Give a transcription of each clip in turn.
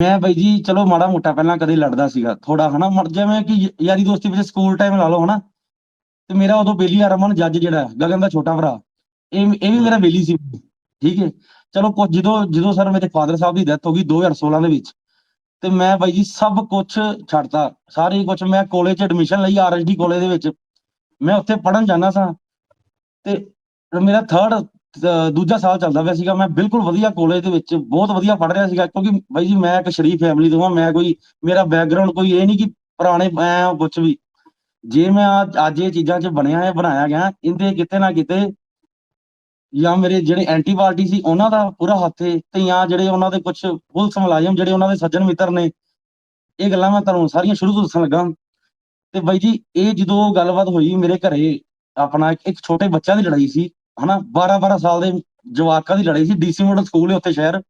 ਮੈਂ ਬਾਈ ਜੀ, ਚਲੋ ਮਾੜਾ ਮੋਟਾ ਪਹਿਲਾਂ ਕਦੇ ਲੜਦਾ ਸੀਗਾ ਥੋੜਾ ਹਨਾ ਮਰ ਜਿਵੇਂ ਕਿ ਯਾਰੀ ਦੋਸਤੀ ਵਿੱਚ ਸਕੂਲ ਟਾਈਮ ਲਾ ਲਓ ਹਨਾ। ਤੇ ਮੇਰਾ ਉਦੋਂ ਬੇਲੀ ਰਮਨ ਜੱਜ ਜਿਹੜਾ, ਗਗਨ ਦਾ ਛੋਟਾ ਭਰਾ, ਇਹ ਇਹ ਵੀ ਮੇਰਾ ਬੇਲੀ ਸੀ। ਠੀਕ ਹੈ ਚਲੋ ਕੁਝ ਜਦੋਂ ਜਦੋਂ ਸਰ ਮੇਰੇ ਫਾਦਰ ਸਾਹਿਬ ਦੀ ਡੈਥ ਹੋ ਗਈ 2016 ਦੇ ਵਿੱਚ, ਤੇ ਮੈਂ ਬਾਈ ਜੀ ਸਭ ਕੁਝ ਛੱਡਤਾ। ਸਾਰੇ ਕੁਝ ਮੈਂ ਕਾਲਜ 'ਚ ਐਡਮਿਸ਼ਨ ਲਈ ਆਰਐਸਡੀ ਕਾਲਜ ਦੇ ਵਿੱਚ। ਮੈਂ ਉੱਥੇ ਪੜਨ ਜਾਣਾ ਸਾਂ। ਤੇ ਮੇਰਾ ਥਰਡ ਦੂਜਾ ਸਾਲ ਚੱਲਦਾ ਪਿਆ ਸੀਗਾ। ਮੈਂ ਬਿਲਕੁਲ ਵਧੀਆ ਕਾਲਜ ਦੇ ਵਿੱਚ ਬਹੁਤ ਵਧੀਆ ਪੜ੍ਹ ਰਿਹਾ ਸੀਗਾ ਕਿਉਂਕਿ ਬਾਈ ਜੀ ਮੈਂ ਇੱਕ ਸ਼ਰੀਫ ਫੈਮਿਲੀ ਤੋਂ ਹਾਂ। ਮੈਂ ਕੋਈ, ਮੇਰਾ ਬੈਕਗ੍ਰਾਉਂਡ ਕੋਈ ਇਹ ਨਹੀਂ ਕਿ ਪੁਰਾਣੇ ਐ ਕੁਝ ਵੀ। ਜੇ ਮੈਂ ਅੱਜ- ਇਹ ਚੀਜ਼ਾਂ 'ਚ ਬਣਿਆ ਹੈ, ਬਣਾਇਆ ਗਿਆ ਇਹਦੇ ਕਿਤੇ ਨਾ ਕਿਤੇ ਜਾਂ ਮੇਰੇ ਜਿਹੜੇ ਐਂਟੀ ਪਾਰਟੀ ਸੀ, ਉਹਨਾਂ ਦਾ ਪੂਰਾ ਹੱਥ ਹੈ ਤੇ ਜਾਂ ਜਿਹੜੇ ਉਹਨਾਂ ਦੇ ਕੁਝ ਪੁਲਿਸ ਮੁਲਾਜ਼ਮ ਜਿਹੜੇ ਉਹਨਾਂ ਦੇ ਸੱਜਣ ਮਿੱਤਰ ਨੇ, ਇਹ ਗੱਲਾਂ ਮੈਂ ਤੁਹਾਨੂੰ ਸਾਰੀਆਂ ਸ਼ੁਰੂ ਤੋਂ ਦੱਸਣ ਲੱਗਾ। ਤੇ ਬਾਈ ਜੀ, ਇਹ ਜਦੋਂ ਗੱਲਬਾਤ ਹੋਈ ਮੇਰੇ ਘਰੇ, ਆਪਣਾ ਇੱਕ ਇੱਕ ਛੋਟੇ ਬੱਚਿਆਂ ਦੀ ਲੜਾਈ ਸੀ ਹਨਾ 12 12 ਸਾਲ ਦੇ ਜਵਾਕਾਂ ਦੀ ਲੜਾਈ ਸੀ, ਡੀਸੀ ਮੋਡਲ ਸਕੂਲ ਹੈ ਉੱਥੇ ਸ਼ਹਿਰ।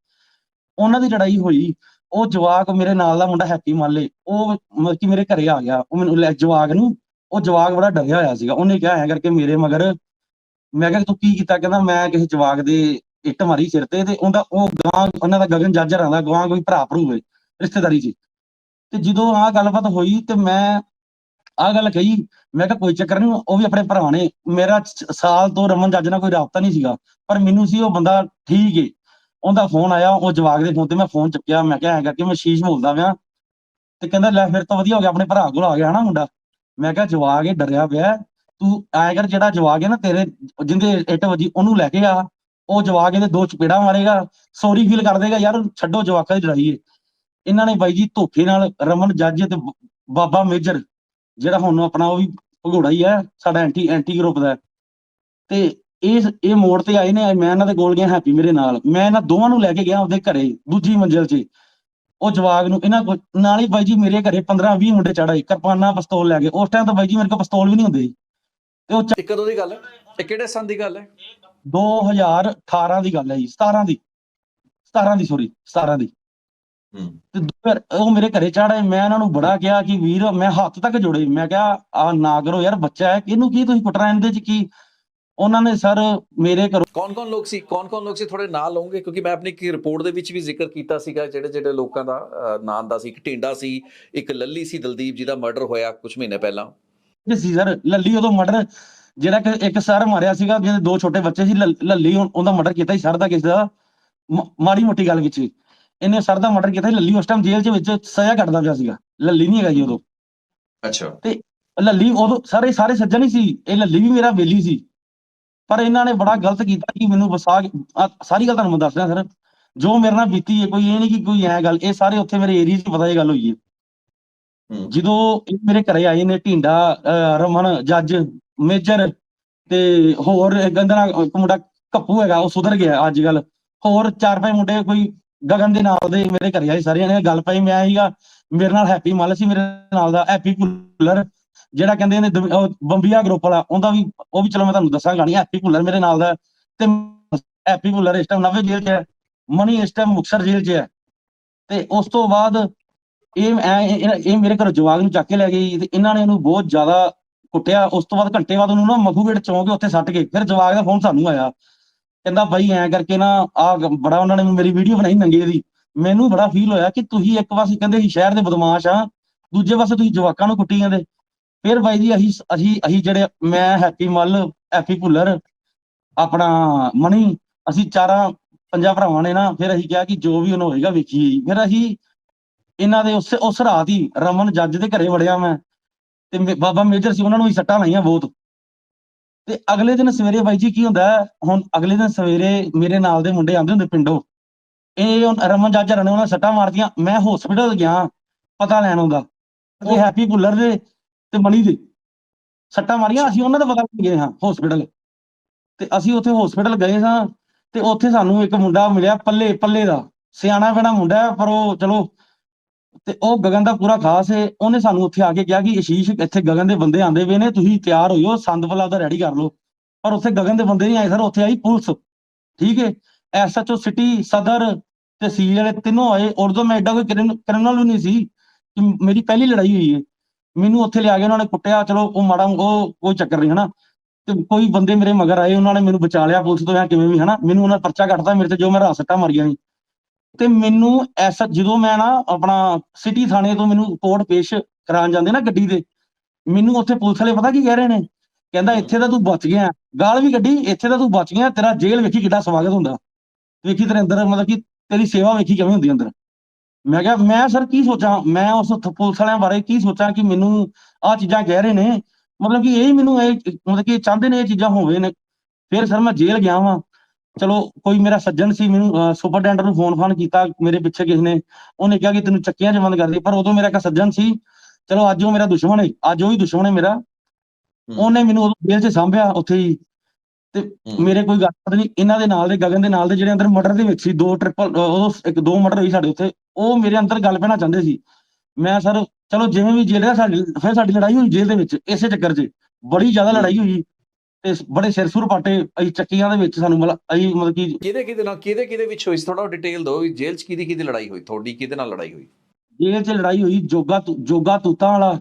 ਉਹਨਾਂ ਦੀ ਲੜਾਈ ਹੋਈ, ਉਹ ਜਵਾਕ ਮੇਰੇ ਨਾਲ ਦਾ ਮੁੰਡਾ ਹੈਪੀ ਮਾਲੇ, ਉਹ ਮਤਲਬ ਕਿ ਮੇਰੇ ਘਰੇ ਆ ਗਿਆ। ਉਹ ਮੈਨੂੰ ਲੈ, ਜਵਾਕ ਨੂੰ, ਉਹ ਜਵਾਕ ਬੜਾ ਡਰਿਆ ਹੋਇਆ ਸੀਗਾ। ਉਹਨੇ ਕਿਹਾ ਐ ਕਰਕੇ ਮੇਰੇ ਮਗਰ, ਮੈਂ ਕਿਹਾ ਤੂੰ ਕੀ ਕੀਤਾ? ਕਹਿੰਦਾ ਮੈਂ ਕਿਸੇ ਜਵਾਕ ਦੇ ਇੱਟ ਮਾਰੀ ਸਿਰ ਤੇ ਤੇ ਉਹਦਾ, ਉਹ ਗਾਂ ਉਹਨਾਂ ਦਾ ਗਗਨ ਜੱਜਰ ਆਂਦਾ ਗਾਂ ਕੋਈ ਭਰਾ ਭਰੂ ਹੈ ਰਿਸ਼ਤੇਦਾਰੀ 'ਚ। ਤੇ ਜਦੋਂ ਆਹ ਗੱਲਬਾਤ ਹੋਈ ਤੇ ਮੈਂ ਆਹ ਗੱਲ ਕਹੀ, ਮੈਂ ਕਿਹਾ ਕੋਈ ਚੱਕਰ ਨਹੀਂ, ਉਹ ਵੀ ਆਪਣੇ ਭਰਾ ਨੇ, ਮੇਰਾ ਸਾਲ ਤੋਂ ਰਮਨ ਜੱਜ ਨਾਲ ਕੋਈ ਰਾਬਤਾ ਨਹੀਂ ਸੀਗਾ, ਪਰ ਮੈਨੂੰ ਸੀ ਉਹ ਬੰਦਾ ਠੀਕ ਏ। ਉਹਦਾ ਫੋਨ ਆਇਆ, ਉਹ ਜਵਾਕ ਦੇ ਫੋਨ ਤੇ ਮੈਂ ਫੋਨ ਚੁੱਕਿਆ, ਮੈਂ ਕਿਹਾ ਐਂ ਕਰਕੇ ਮੈਂ ਸ਼ੀਸ਼ ਬੋਲਦਾ ਪਿਆ। ਤੇ ਕਹਿੰਦਾ, ਲੈ ਫਿਰ ਤਾਂ ਵਧੀਆ ਹੋ ਗਿਆ, ਆਪਣੇ ਭਰਾ ਕੋਲ ਆ ਗਿਆ ਹਨਾ ਮੁੰਡਾ। ਮੈਂ ਕਿਹਾ, ਜਵਾਕ ਇਹ ਡਰਿਆ ਪਿਆ ਤੂੰ ਐਂ ਕਰ, ਜਿਹੜਾ ਜਵਾਕ ਹੈ ਨਾ ਤੇਰੇ ਜਿੰਦੇ ਇੱਟ ਵੱਜੀ, ਉਹਨੂੰ ਲੈ ਕੇ ਆ। ਉਹ ਜਵਾਕ ਇਹਦੇ ਦੋ ਚਪੇੜਾ ਮਾਰੇਗਾ ਸੌਰੀ ਫੀਲ ਕਰ ਦੇਗਾ, ਯਾਰ ਛੱਡੋ ਜਵਾਕਾਂ ਦੀ ਲੜਾਈ ਏ। ਇਹਨਾਂ ਨੇ ਬਾਈ ਜੀ ਧੋਖੇ ਨਾਲ ਰਮਨ ਜੱਜ ਤੇ ਬਾਬਾ ਮੇਜਰ ਜਿਹੜਾ ਹੁਣ ਆਪਣਾ ਉਹ ਵੀ ਭਗੌੜਾ ਹੀ ਹੈ ਸਾਡਾ ਐਂਟੀ ਐਂਟੀ ਗਰੁੱਪ ਦਾ। ਤੇ ਇਹ ਇਹ ਮੋੜ ਤੇ ਆਏ ਨੇ ਮੈਂ ਇਹਨਾਂ ਦੇ ਕੋਲ ਗਿਆ ਹੈਪੀ ਮੇਰੇ ਨਾਲ। ਮੈਂ ਇਹਨਾਂ ਦੋਵਾਂ ਨੂੰ ਲੈ ਕੇ ਗਿਆ ਆਪਦੇ ਘਰੇ ਦੂਜੀ ਮੰਜ਼ਿਲ 'ਚ। ਉਹ ਜਵਾਗ ਨੂੰ ਇਹਨਾਂ ਕੋਲ ਨਾਲ ਹੀ ਬਾਈ ਜੀ ਮੇਰੇ ਘਰੇ 15 20 ਮੁੰਡੇ ਚੜਾਏ ਕਿਰਪਾਨਾਂ ਪਿਸਤੌਲ ਲੈ ਕੇ। ਉਸ ਟਾਈਮ ਤਾਂ ਬਾਈ ਜੀ ਮੇਰੇ ਕੋਲ ਪਿਸਤੌਲ ਵੀ ਨਹੀਂ ਹੁੰਦੇ ਸੀ। ਤੇ ਉਹ ਇਹ ਕਦੋਂ ਦੀ ਗੱਲ ਹੈ? ਇਹ ਕਿਹੜੇ ਸੰਨ ਦੀ ਗੱਲ ਹੈ? 2018 ਦੀ ਗੱਲ ਹੈ ਜੀ 17 ਦੀ। 17 ਦੀ ਸੋਰੀ 17 ਦੀ। ਹੂੰ। ਤੇ ਫਿਰ ਉਹ ਮੇਰੇ ਘਰੇ ਚੜਾਏ ਮੈਂ ਇਹਨਾਂ ਨੂੰ ਬੜਾ ਕਿਹਾ ਕਿ ਵੀਰ ਮੈਂ ਹੱਥ ਤੱਕ ਜੋੜੇ ਮੈਂ ਕਿਹਾ ਆ ਨਾ ਕਰੋ ਯਾਰ ਬੱਚਾ ਹੈ ਇਹਨੂੰ ਕੀ ਤੁਸੀਂ ਕੁੱਟਣਾ ਇਹਦੇ ਚ ਕੀ? ਉਹਨਾਂ ਨੇ ਸਰ ਮੇਰੇ ਘਰੋਂ ਕੌਣ ਕੌਣ ਲੋਕ ਸੀ? ਕੌਣ ਕੌਣ ਲੋਕ ਸੀ? ਥੋੜੇ ਨਾਂ ਲਓਗੇ ਕਿਉਂਕਿ ਮੈਂ ਆਪਣੀ ਕੀ ਰਿਪੋਰਟ ਦੇ ਵਿੱਚ ਵੀ ਜ਼ਿਕਰ ਕੀਤਾ ਸੀਗਾ ਜਿਹੜੇ ਜਿਹੜੇ ਲੋਕਾਂ ਦਾ ਨਾਂ ਦਾ ਸੀ। ਇੱਕ ਢਿੰਡਾ ਸੀ ਇੱਕ ਲੱਲੀ ਸੀ ਦਲਦੀਪ ਜਿਹਦਾ ਮਰਡਰ ਹੋਇਆ ਕੁਝ ਮਹੀਨੇ ਪਹਿਲਾਂ। ਇਹ ਸੀ ਸਰ ਲੱਲੀ ਉਦੋਂ ਮਰਡਰ ਜਿਹੜਾ ਕਿ ਇੱਕ ਸਰ ਮਾਰਿਆ ਸੀਗਾ ਜਿਹਦੇ ਦੋ ਛੋਟੇ ਬੱਚੇ ਸੀ ਲੱਲ- ਲੱਲੀ ਉਹ- ਉਹਦਾ ਮਰਡਰ ਕੀਤਾ ਸੀ ਸਰ ਦਾ ਕਿਸੇ ਦਾ ਮਾੜੀ ਮੋਟੀ ਗੱਲ ਵਿੱਚ ਹੀ। ਇਹਨੇ ਸਰ ਦਾ ਮਰਡਰ ਕੀਤਾ ਸੀ ਲੱਲੀ ਉਸ ਟਾਈਮ ਜੇਲ੍ਹ ਦੇ ਵਿੱਚ ਸਜ਼ਾ ਕੱਟਦਾ ਪਿਆ ਸੀਗਾ ਲੱਲੀ ਨਹੀਂ ਹੈਗਾ ਜੀ ਉਦੋਂ। ਅੱਛਾ। ਲੱਲੀ ਉਦੋਂ ਸਾਰੇ ਸਾਰੇ ਸੱਜਣ ਹੀ ਸੀ ਇਹ ਲੱਲੀ ਵੀ ਮੇਰਾ ਬੇਲੀ ਸੀ। ਪਰ ਇਹਨਾਂ ਨੇ ਬੜਾ ਗਲਤ ਕੀਤਾ ਕਿ ਮੈਨੂੰ ਵਸਾ ਸਾਰੀ ਗੱਲ ਤੁਹਾਨੂੰ ਮੈਂ ਦੱਸ ਰਿਹਾ ਸਰ। ਜੋ ਮੇਰੇ ਨਾਲ ਬੀਤੀ ਹੈ ਕੋਈ ਇਹ ਨਹੀਂ ਕਿ ਕੋਈ ਐ ਗੱਲ ਇਹ ਸਾਰੇ ਉੱਥੇ ਮੇਰੇ ਏਰੀਆ 'ਚ ਪਤਾ ਇਹ ਗੱਲ ਹੋਈ ਹੈ। ਜਦੋਂ ਇਹ ਮੇਰੇ ਘਰੇ ਆਏ ਨੇ ਢਿੰਡਾ ਰਮਨ ਜੱਜ ਮੇਜਰ ਤੇ ਹੋਰ ਇੱਕ ਮੁੰਡਾ ਕੱਪੂ ਹੈਗਾ ਉਹ ਸੁਧਰ ਗਿਆ ਅੱਜ ਕੱਲ ਹੋਰ ਚਾਰ ਪੰਜ ਮੁੰਡੇ ਕੋਈ ਗਗਨ ਦੇ ਨਾਲ ਦੇ ਮੇਰੇ ਘਰੇ ਆਏ ਸਾਰਿਆਂ ਨੇ ਗੱਲ ਪਈ, ਮੈਂ ਸੀਗਾ, ਮੇਰੇ ਨਾਲ ਹੈਪੀ ਮੱਲ ਸੀ ਮੇਰੇ ਨਾਲ ਦਾ, ਹੈਪੀ ਭੁੱਲਰ, ਜਿਹੜਾ ਕਹਿੰਦੇ ਨੇ ਬੰਬੀਆ ਗਰੁੱਪ ਵਾਲਾ, ਉਹਦਾ ਵੀ, ਉਹ ਵੀ ਚਲੋ ਮੈਂ ਤੁਹਾਨੂੰ ਦੱਸਾਂਗਾ ਨਹੀਂ ਹੈਪੀ ਭੁੱਲਰ ਮੇਰੇ ਨਾਲ ਦਾ ਤੇ ਹੈਪੀ ਭੁੱਲਰ ਇਸ ਟਾਈਮ ਨਵੇਂ ਜੇਲ੍ਹ 'ਚ ਹੈ, ਮਨੀ ਇਸ ਟਾਈਮ ਮੁਕਤਸਰ ਜੇਲ੍ਹ 'ਚ ਹੈ ਤੇ ਉਸ ਤੋਂ ਬਾਅਦ ਇਹ ਇਹ ਮੇਰੇ ਘਰ ਜਵਾਗ ਨੂੰ ਚੱਕ ਕੇ ਲੈ ਗਈ ਤੇ ਇਹਨਾਂ ਨੇ ਉਹਨੂੰ ਬਹੁਤ ਜ਼ਿਆਦਾ ਕੁੱਟਿਆ, ਉਸ ਤੋਂ ਬਾਅਦ ਘੰਟੇ ਬਾਅਦ ਉਹਨੂੰ ਨਾ ਮਖੂਗੇਟ ਚੌਂਕ ਉੱਥੇ ਸੱਟ ਗਏ ਫਿਰ ਜਵਾਗ ਦਾ ਫੋਨ ਸਾਨੂੰ ਆਇਆ। ਕਹਿੰਦਾ ਬਾਈ ਐਂ ਕਰਕੇ ਨਾ ਆ ਬੜਾ ਉਹਨਾਂ ਨੇ ਮੇਰੀ ਵੀਡੀਓ ਬਣਾਈ ਨੰਗੇ ਦੀ। ਮੈਨੂੰ ਬੜਾ ਫੀਲ ਹੋਇਆ ਕਿ ਤੁਸੀਂ ਇੱਕ ਪਾਸੇ ਕਹਿੰਦੇ ਸੀ ਸ਼ਹਿਰ ਦੇ ਬਦਮਾਸ਼ ਆ, ਦੂਜੇ ਪਾਸੇ ਤੁਸੀਂ ਜਵਾਕਾਂ ਨੂੰ ਕੁੱਟੀ ਜਾਂਦੇ। ਫਿਰ ਬਾਈ ਜੀ ਅਸੀਂ ਅਸੀਂ ਅਸੀਂ ਜਿਹੜੇ ਮੈਂ, ਹੈਪੀ ਮੱਲ, ਹੈਪੀ ਭੁੱਲਰ, ਆਪਣਾ ਮਣੀ ਅਸੀਂ ਚਾਰਾਂ, ਪੰਜਾਂ ਭਰਾਵਾਂ ਨੇ ਨਾ, ਫਿਰ ਅਸੀਂ ਕਿਹਾ ਕਿ ਜੋ ਵੀ ਉਹਨੂੰ ਹੋਏਗਾ ਵੇਖੀਏ ਜੀ। ਫਿਰ ਅਸੀਂ ਇਹਨਾਂ ਦੇ ਉਸ ਉਸ ਰਾਤ ਹੀ ਰਮਨ ਜੱਜ ਦੇ ਘਰੇ ਵੜਿਆ ਮੈਂ। ਤੇ ਬਾਬਾ ਮੇਜਰ ਸੀ, ਉਹਨਾਂ ਨੂੰ ਵੀ ਸੱਟਾਂ ਲਾਈਆਂ ਬਹੁਤ। ਤੇ ਅਗਲੇ ਦਿਨ ਸਵੇਰੇ ਬਾਈ ਜੀ ਕੀ ਹੁੰਦਾ ਹੁਣ ਅਗਲੇ ਦਿਨ ਸਵੇਰੇ ਮੇਰੇ ਨਾਲ ਦੇ ਮੁੰਡੇ ਆਉਂਦੇ ਹੁੰਦੇ ਪਿੰਡੋਂ। ਇਹ ਹੁਣ ਰਮਨ ਜੱਜ ਨੇ ਉਹਨਾਂ ਸੱਟਾਂ ਮਾਰਦੀਆਂ ਮੈਂ ਹਸਪੀਟਲ ਗਿਆ, ਪਤਾ ਲੈਣ ਆਉਂਦਾ। ਇਹ ਹੈਪੀ ਭੁੱਲਰ ਦੇ ਤੇ ਮਣੀ ਦੇ। ਸੱਟਾਂ ਮਾਰੀਆਂ, ਅਸੀਂ ਉਹਨਾਂ ਦਾ ਪਤਾ ਲੈਣ ਗਏ ਹਾਂ ਹਸਪੀਟਲ ਤੇ ਅਸੀਂ ਉੱਥੇ ਹਸਪੀਟਲ ਗਏ ਸਾਂ ਤੇ ਉੱਥੇ ਸਾਨੂੰ ਇੱਕ ਮੁੰਡਾ ਮਿਲਿਆ ਪੱਲੇ ਪੱਲੇ ਦਾ। ਸਿਆਣਾ ਬਣਾ ਮੁੰਡਾ ਪਰ ਉਹ ਚਲੋ ਤੇ ਉਹ ਗਗਨ ਦਾ ਪੂਰਾ ਖਾਸ ਏ ਉਹਨੇ ਸਾਨੂੰ ਉੱਥੇ ਆ ਕੇ ਕਿਹਾ ਕਿ ਅਸ਼ੀਸ਼ ਇੱਥੇ ਗਗਨ ਦੇ ਬੰਦੇ ਆਂਦੇ ਪਏ ਨੇ, ਤੁਸੀਂ ਤਿਆਰ ਹੋਇਓ ਸੰਦਪਲਾ ਉਹਦਾ ਰੈਡੀ ਕਰ ਲਓ। ਪਰ ਉੱਥੇ ਗਗਨ ਦੇ ਬੰਦੇ ਨਹੀਂ ਆਏ ਸਰ ਉੱਥੇ ਆਈ ਪੁਲਿਸ। ਠੀਕ ਹੈ ਐਸਐਚਓ ਸਿਟੀ ਸਦਰ ਤਹਿਸੀਲ ਵਾਲੇ ਤਿੰਨੋਂ ਆਏ। ਉਦੋਂ ਮੈਂ ਐਡਾ ਕੋਈ ਕ੍ਰਿਮੀਨਲ ਵੀ ਨਹੀਂ ਸੀ ਕਿ ਮੇਰੀ ਪਹਿਲੀ ਲੜਾਈ ਹੋਈ ਹੈ। ਮੈਨੂੰ ਉੱਥੇ ਲਿਆ ਕੇ ਉਹਨਾਂ ਨੇ ਕੁੱਟਿਆ, ਚਲੋ ਉਹ ਮਾੜਾ, ਉਹ ਕੋਈ ਚੱਕਰ ਨਹੀਂ, ਹਨਾ? ਤੇ ਕੋਈ ਬੰਦੇ ਮੇਰੇ ਮਗਰ ਆਏ, ਉਹਨਾਂ ਨੇ ਮੈਨੂੰ ਬਚਾ ਲਿਆ ਪੁਲਿਸ ਤੋਂ ਜਾਂ ਕਿਵੇਂ ਵੀ, ਹਨਾ? ਮੈਨੂੰ ਉਹਨਾਂ ਨੇ ਪਰਚਾ ਕੱਟਦਾ ਮੇਰੇ ਤੇ, ਜੋ ਮੈਂ ਰਾਸਟਾ ਮਾਰੀਆਂ ਸੀ। ਤੇ ਮੈਨੂੰ ਐਸਾ ਜਦੋਂ ਮੈਂ ਨਾ ਆਪਣਾ ਸਿਟੀ ਥਾਣੇ ਤੋਂ ਮੈਨੂੰ ਕੋਰਟ ਪੇਸ਼ ਕਰਾਉਣ ਜਾਂਦੇ ਨਾ ਗੱਡੀ ਦੇ, ਮੈਨੂੰ ਉੱਥੇ ਪੁਲਿਸ ਵਾਲੇ ਪਤਾ ਕੀ ਕਹਿ ਰਹੇ ਨੇ? ਕਹਿੰਦਾ, ਇੱਥੇ ਤਾਂ ਤੂੰ ਬਚ ਗਿਆ। ਗਾਲ ਵੀ ਗੱਡੀ ਇੱਥੇ ਤਾਂ ਤੂੰ ਬਚ ਗਿਆ। ਤੇਰਾ ਜੇਲ੍ਹ ਵੇਖੀ ਕਿੱਡਾ ਸਵਾਗਤ ਹੁੰਦਾ। ਵੇਖੀ ਤੇਰੇ ਅੰਦਰ, ਮਤਲਬ ਕਿ ਤੇਰੀ ਸੇਵਾ ਵੇਖੀ ਕਿਵੇਂ ਹੁੰਦੀ ਅੰਦਰ? ਮੈਂ ਕਿਹਾ, ਮੈਂ ਸਰ ਕੀ ਸੋਚਾਂ? ਮੈਂ ਉਸ ਪੁਲਿਸ ਵਾਲਿਆਂ ਬਾਰੇ ਕੀ ਸੋਚਾਂ ਕਿ ਮੈਨੂੰ ਆਹ ਚੀਜ਼ਾਂ ਕਹਿ ਰਹੇ ਨੇ? ਮਤਲਬ ਕਿ ਇਹ ਮੈਨੂੰ ਇਹ, ਮਤਲਬ ਕਿ ਚਾਹੁੰਦੇ ਨੇ ਇਹ ਚੀਜ਼ਾਂ ਹੋਵੇ ਨੇ। ਫਿਰ ਸਰ ਮੈਂ ਜੇਲ੍ਹ ਗਿਆ ਵਾਂ। ਚਲੋ ਕੋਈ ਮੇਰਾ ਸੱਜਣ ਸੀ ਮੈਨੂੰ ਸੁਪਰਡੈਂਟ ਨੂੰ ਫੋਨ ਫਾਨ ਕੀਤਾ ਮੇਰੇ ਪਿੱਛੇ ਕਿਸ ਨੇ ਉਹਨੇ ਕਿਹਾ ਕਿ ਤੈਨੂੰ ਚੱਕਿਆਂ 'ਚ ਬੰਦ ਕਰ ਦੇ ਪਰ ਉਦੋਂ ਮੇਰਾ ਇੱਕ ਸੱਜਣ ਸੀ ਚਲੋ ਅੱਜ ਉਹ ਮੇਰਾ ਦੁਸ਼ਮਣ ਹੈ ਅੱਜ ਉਹ ਹੀ ਦੁਸ਼ਮਣ ਹੈ ਮੇਰਾ। ਉਹਨੇ ਮੈਨੂੰ ਉਦੋਂ ਜੇਲ੍ਹ 'ਚ ਸਾਂਭਿਆ ਉੱਥੇ ਹੀ। ਤੇ। ਮੇਰੇ ਕੋਈ ਗੱਲ ਨਹੀਂ ਇਹਨਾਂ ਦੇ ਨਾਲ ਦੇ ਗਗਨ ਦੇ ਨਾਲ ਦੇ ਜਿਹੜੇ ਅੰਦਰ ਮਰਡਰ ਦੇ ਵਿੱਚ ਸੀ ਦੋ ਟ੍ਰਿਪਲ ਉਦੋਂ ਇੱਕ ਦੋ ਮਰਡਰ ਹੋਈ ਸਾਡੇ ਉੱਥੇ ਉਹ ਮੇਰੇ ਅੰਦਰ ਗੱਲ ਪੈਣਾ ਚਾਹੁੰਦੇ ਸੀ। ਮੈਂ ਸਰ ਚਲੋ ਜਿਵੇਂ ਵੀ ਜੇਲ੍ਹ ਦਾ ਸਾਡੀ ਫਿਰ ਸਾਡੀ ਲੜਾਈ ਹੋਈ ਜੇਲ੍ਹ ਦੇ ਵਿੱਚ ਇਸੇ ਚੱਕਰ 'ਚ ਬੜੀ ਜ਼ਿਆਦਾ ਲੜਾਈ ਹੋਈ। ਤੇ ਬੜੇ ਸਿਰ ਸੁਰ ਪਾਟੇ ਅਸੀਂ ਚੱਕੀਆਂ ਦੇ ਵਿੱਚ ਸਾਨੂੰ ਮਤਲਬ ਅਸੀਂ ਮਤਲਬ ਕਿ ਕਿਹਦੇ ਕਿਹਦੇ ਨਾਲ ਕਿਹਦੇ ਕਿਹਦੇ ਵਿੱਚ ਹੋਈ ਥੋੜਾ ਡਿਟੇਲ ਦਿਓ ਜੇਲ੍ਹ 'ਚ ਕਿਹਦੀ ਕਿਹਦੀ ਲੜਾਈ ਹੋਈ? ਤੁਹਾਡੀ ਕਿਹਦੇ ਨਾਲ ਲੜਾਈ ਹੋਈ? ਜੇਲ੍ਹ 'ਚ ਲੜਾਈ ਹੋਈ ਜੋਗਾ ਜੋਗਾ ਤੂਤਾਂ ਵਾਲਾ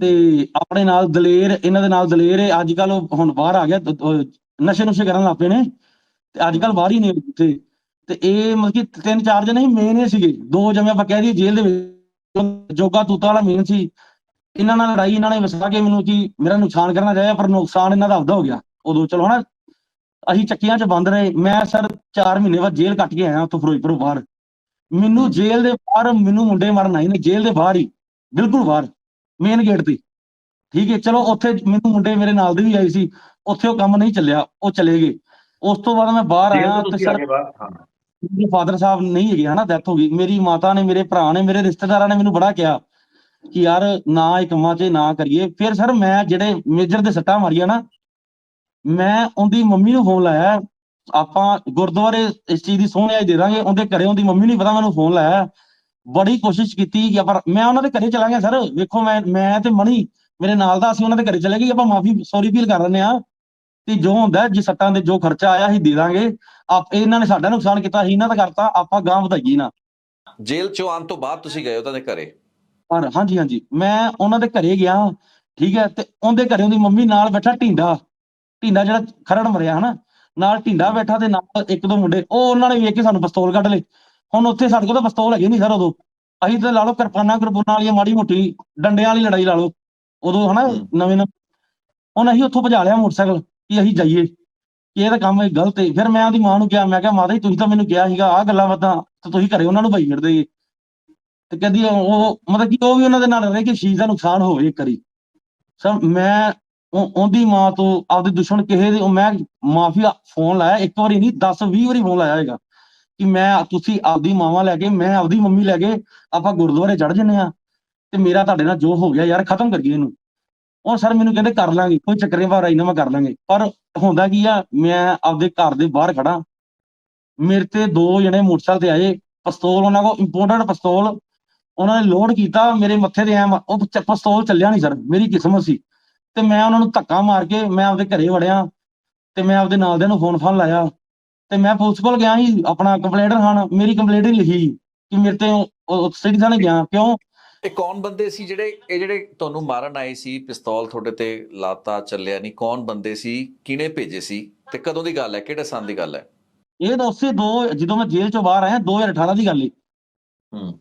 ਤੇ ਆਪਣੇ ਨਾਲ ਦਲੇਰ ਇਹਨਾਂ ਦੇ ਨਾਲ ਦਲੇਰ ਹੈ ਅੱਜ ਕੱਲ ਹੁਣ ਬਾਹਰ ਆ ਗਿਆ ਨਸ਼ੇ ਨੁਸ਼ੇ ਕਰਨ ਲੱਗ ਪਏ ਨੇ। ਤੇ ਅੱਜ ਕੱਲ ਬਾਹਰ ਹੀ ਨੇ ਉੱਥੇ। ਤੇ ਇਹ ਮਤਲਬ ਕਿ ਤਿੰਨ ਚਾਰ ਜਣੇ ਮੇਨ ਹੀ ਸੀਗੇ। ਦੋ ਜਿਵੇਂ ਆਪਾਂ ਕਹਿ ਦਈਏ ਜੇਲ੍ਹ ਦੇ ਵਿੱਚ। ਜੋਗਾ ਤੂਤਾਂ ਵਾਲਾ ਮੇਨ ਸੀ। ਇਹਨਾਂ ਨਾਲ ਲੜਾਈ ਇਹਨਾਂ ਨੇ ਵਸਾ ਕੇ ਮੈਨੂੰ ਕਿ ਮੇਰਾ ਨੁਕਸਾਨ ਕਰਨਾ ਚਾਹਿਆ ਪਰ ਨੁਕਸਾਨ ਇਹਨਾਂ ਦਾ ਆਪਦਾ ਹੋ ਗਿਆ। ਉਦੋਂ ਚਲੋ ਹਨਾ ਅਸੀਂ ਚੱਕੀਆਂ 'ਚ ਬੰਦ ਰਹੇ। ਮੈਂ ਸਰ 4 ਮਹੀਨੇ ਬਾਅਦ ਜੇਲ੍ਹ ਕੱਟ ਕੇ ਆਇਆ ਉੱਥੋਂ ਫਿਰੋਜ਼ਪੁਰੋਂ ਬਾਹਰ। ਮੈਨੂੰ ਜੇਲ੍ਹ ਦੇ ਬਾਹਰ ਮੈਨੂੰ ਮੁੰਡੇ ਮਾਰਨ ਆਏ ਨੇ ਜੇਲ੍ਹ ਦੇ ਬਾਹਰ ਹੀ ਬਿਲਕੁਲ ਬਾਹਰ ਮੇਨ ਗੇਟ ਤੇ। ਠੀਕ ਹੈ ਚਲੋ ਉੱਥੇ ਮੈਨੂੰ ਮੁੰਡੇ ਮੇਰੇ ਨਾਲ ਦੇ ਵੀ ਆਏ ਸੀ ਉੱਥੇ ਉਹ ਕੰਮ ਨਹੀਂ ਚੱਲਿਆ ਉਹ ਚਲੇ ਗਏ। ਉਸ ਤੋਂ ਬਾਅਦ ਮੈਂ ਬਾਹਰ ਆਇਆ ਤੋਂ ਸਰ ਮੇਰੇ ਫਾਦਰ ਸਾਹਿਬ ਨਹੀਂ ਹੈਗੇ ਹਨਾ ਡੈਥ ਹੋ ਗਈ। ਮੇਰੀ ਮਾਤਾ ਨੇ ਮੇਰੇ ਭਰਾ ਨੇ ਮੇਰੇ ਰਿਸ਼ਤੇਦਾਰਾਂ ਨੇ ਮੈਨੂੰ ਬੜਾ ਕਿਹਾ। ਕਿ ਯਾਰ ਨਾ ਇਹ ਕੰਮਾਂ 'ਚ ਨਾ ਕਰੀਏ। ਫਿਰ ਸਰ ਮੈਂ ਜਿਹੜੇ ਮੇਜਰ ਦੇ ਸੱਟਾਂ ਮਾਰੀਆਂ ਨਾ, ਮੈਂ ਉਹਦੀ ਮੰਮੀ ਨੂੰ ਫੋਨ ਲਾਇਆ। ਆਪਾਂ ਗੁਰਦੁਆਰੇ ਇਸ ਚੀਜ਼ ਦੀ ਸੋਹਣਿਆਈ ਦੇ ਦਾਂਗੇ, ਉਹਦੇ ਘਰੇ ਉਹਦੀ ਮੰਮੀ ਨਹੀਂ ਪਤਾ ਮੈਨੂੰ ਫੋਨ ਲਾਇਆ। ਬੜੀ ਕੋਸ਼ਿਸ਼ ਕੀਤੀ ਕਿ ਆਪਾਂ, ਮੈਂ ਉਹਨਾਂ ਦੇ ਘਰੇ ਚਲਾ ਗਿਆ ਸਰ ਵੇਖੋ, ਮੈਂ ਮੈਂ ਤੇ ਮਣੀ ਮੇਰੇ ਨਾਲ ਦਾ ਅਸੀਂ ਉਹਨਾਂ ਦੇ ਘਰੇ ਚਲੇ ਗਏ। ਆਪਾਂ ਮਾਫੀ ਸੌਰੀ ਫੀਲ ਕਰ ਰਹੇ ਆ ਤੇ ਜੋ ਹੁੰਦਾ ਜੀ ਸੱਟਾਂ ਦੇ ਜੋ ਖਰਚਾ ਆਇਆ ਅਸੀਂ ਦੇ ਦਾਂਗੇ। ਆਪ, ਇਹਨਾਂ ਨੇ ਸਾਡਾ ਨੁਕਸਾਨ ਕੀਤਾ, ਅਸੀਂ ਇਹਨਾਂ ਦਾ ਕਰਤਾ, ਆਪਾਂ ਗਾਂ ਵਧਾਈਏ ਨਾ। ਜੇਲ੍ਹ 'ਚੋਂ ਆਉਣ ਤੋਂ ਬਾਅਦ ਤੁਸੀਂ ਗਏ ਉਹਨਾਂ ਦੇ ਘਰੇ? ਪਰ ਹਾਂਜੀ ਹਾਂਜੀ। ਮੈਂ ਉਹਨਾਂ ਦੇ ਘਰੇ ਗਿਆ ਠੀਕ ਹੈ ਤੇ ਉਹਦੇ ਘਰੇ ਉਹਦੀ ਮੰਮੀ ਨਾਲ ਬੈਠਾ ਢੀਂਡਾ। ਢੀਂਡਾ ਜਿਹੜਾ ਖਰੜ ਮਰਿਆ ਹਨਾ? ਨਾਲ ਢੀਂਡਾ ਬੈਠਾ ਤੇ ਨਾਲ ਇੱਕ ਦੋ ਮੁੰਡੇ ਉਹ ਉਹਨਾਂ ਨੇ ਵੇਖ ਕੇ ਸਾਨੂੰ ਪਿਸਤੌਲ ਕੱਢ ਲਏ। ਹੁਣ ਉੱਥੇ ਸਾਡੇ ਕੋਲ ਤਾਂ ਪਿਸਤੌਲ ਹੈਗੇ ਨਹੀਂ ਸਰ ਉਦੋਂ। ਅਸੀਂ ਤਾਂ ਲਾ ਲਓ ਕਿਰਪਾਨਾਂ ਕਿਰਪਾਨਾਂ ਵਾਲੀ ਮਾੜੀ ਮੋਟੀ ਡੰਡਿਆਂ ਵਾਲੀ ਲੜਾਈ ਲਾ ਲਓ। ਉਦੋਂ ਹਨਾ। ਨਵੇਂ ਨਵੇਂ। ਹੁਣ ਅਸੀਂ ਉੱਥੋਂ ਭਜਾ ਲਿਆ ਮੋਟਰਸਾਈਕਲ ਕਿ ਅਸੀਂ ਜਾਈਏ। ਕਿ ਇਹ ਤਾਂ ਕੰਮ ਗਲਤ ਹੈ ਫਿਰ ਮੈਂ ਉਹਦੀ ਮਾਂ ਨੂੰ ਕਿਹਾ ਮੈਂ ਕਿਹਾ ਮਾਤਾ ਜੀ ਤੁਸੀਂ ਤਾਂ ਮੈਨੂੰ ਕਿਹਾ ਸੀਗਾ ਆਹ ਗੱਲਾਂ ਬਾਤਾਂ ਤੇ ਤੁਸੀਂ ਘਰੇ ਉਹਨਾਂ ਨੂੰ ਭਾਈ ਫਿਰਦੇ ਜੀ। ਤੇ ਕਹਿੰਦੀ ਉਹ ਮਤਲਬ ਕਿ ਉਹ ਵੀ ਉਹਨਾਂ ਦੇ ਨਾਲ ਰਹੇ ਕਿ ਚੀਜ਼ ਦਾ ਨੁਕਸਾਨ ਹੋਵੇ ਇੱਕ ਵਾਰੀ। ਸਰ, ਮੈਂ ਉਹਦੀ ਮਾਂ ਤੋਂ ਆਪਦੇ ਦੁਸ਼ਮਣ ਕਿਸੇ ਦੇ ਮੈਂ ਮਾਫੀ ਫੋਨ ਲਾਇਆ, ਇੱਕ ਵਾਰੀ ਨਹੀਂ 10 20 ਵਾਰੀ ਫੋਨ ਲਾਇਆ ਹੈਗਾ ਕਿ ਮੈਂ, ਤੁਸੀਂ ਆਪਦੀ ਮਾਵਾਂ ਲੈ ਕੇ, ਮੈਂ ਆਪਦੀ ਮੰਮੀ ਲੈ ਕੇ ਆਪਾਂ ਗੁਰਦੁਆਰੇ ਚੜ ਜੰਨੇ ਆ ਤੇ ਮੇਰਾ ਤੁਹਾਡੇ ਨਾਲ ਜੋ ਹੋ ਗਿਆ ਯਾਰ, ਖਤਮ ਕਰੀਏ ਇਹਨੂੰ। ਉਹ ਸਰ ਮੈਨੂੰ ਕਹਿੰਦੇ ਕਰ ਲਾਂਗੇ, ਕੋਈ ਚੱਕਰ ਨਹੀਂ ਭਾਰਾ ਇਹਨਾਂ ਮੈਂ ਕਰ ਲਾਂਗੇ। ਪਰ ਹੁੰਦਾ ਕੀ ਆ, ਮੈਂ ਆਪਦੇ ਘਰ ਦੇ ਬਾਹਰ ਖੜਾ ਮੇਰੇ ਤੇ ਦੋ ਜਣੇ ਮੋਟਰਸਾਈਕਲ ਤੇ ਆਏ, ਪਿਸਤੌਲ ਉਹਨਾਂ ਕੋਲ ਇੰਪੋਰਟਡ ਪਿਸਤੌਲ ਉਹਨਾਂ ਨੇ ਲੋਡ ਕੀਤਾ ਮੇਰੇ ਮੱਥੇ ਤੇ ਐ ਉਹ ਪਿਸਤੌਲ ਚੱਲਿਆ ਨਹੀਂ ਸਰ ਮੇਰੀ ਕਿਸਮਤ ਸੀ। ਤੇ ਮੈਂ ਉਹਨਾਂ ਨੂੰ ਧੱਕਾ ਮਾਰ ਕੇ ਮੈਂ ਆਪਦੇ ਘਰੇ ਵੜਿਆ ਤੇ ਮੈਂ ਆਪਦੇ ਨਾਲ ਦੇ ਨੂੰ ਫੋਨ ਫਾਨ ਲਾਇਆ। ਤੇ ਮੈਂ ਪੁਲਿਸ ਕੋਲ ਗਿਆ ਸੀ ਆਪਣਾ ਕੰਪਲੇਂਟ ਲਿਖਾਣ ਮੇਰੀ ਕੰਪਲੇਂਟ ਹੀ ਲਿਖੀ ਕਿ ਮੇਰੇ ਤੇ ਸਿਟੀ ਥਾਣੇ ਗਿਆ। ਕਿਉਂ? ਇਹ ਕੌਣ ਬੰਦੇ ਸੀ ਜਿਹੜੇ ਇਹ ਜਿਹੜੇ ਤੁਹਾਨੂੰ ਮਾਰਨ ਆਏ ਸੀ ਪਿਸਤੌਲ ਤੁਹਾਡੇ ਤੇ ਲਾਤਾ ਚੱਲਿਆ ਨਹੀਂ ਕੌਣ ਬੰਦੇ ਸੀ ਕਿਹਨੇ ਭੇਜੇ ਸੀ ਤੇ ਕਦੋਂ ਦੀ ਗੱਲ ਹੈ ਕਿਹੜੇ ਸਾਲ ਦੀ ਗੱਲ ਹੈ? ਇਹ ਤਾਂ ਉਸੇ ਦੋ ਜਦੋਂ ਮੈਂ ਜੇਲ੍ਹ ਚੋਂ ਬਾਹਰ ਆਇਆ 2018 ਦੀ ਗੱਲ ਹੈ ਹੂੰ।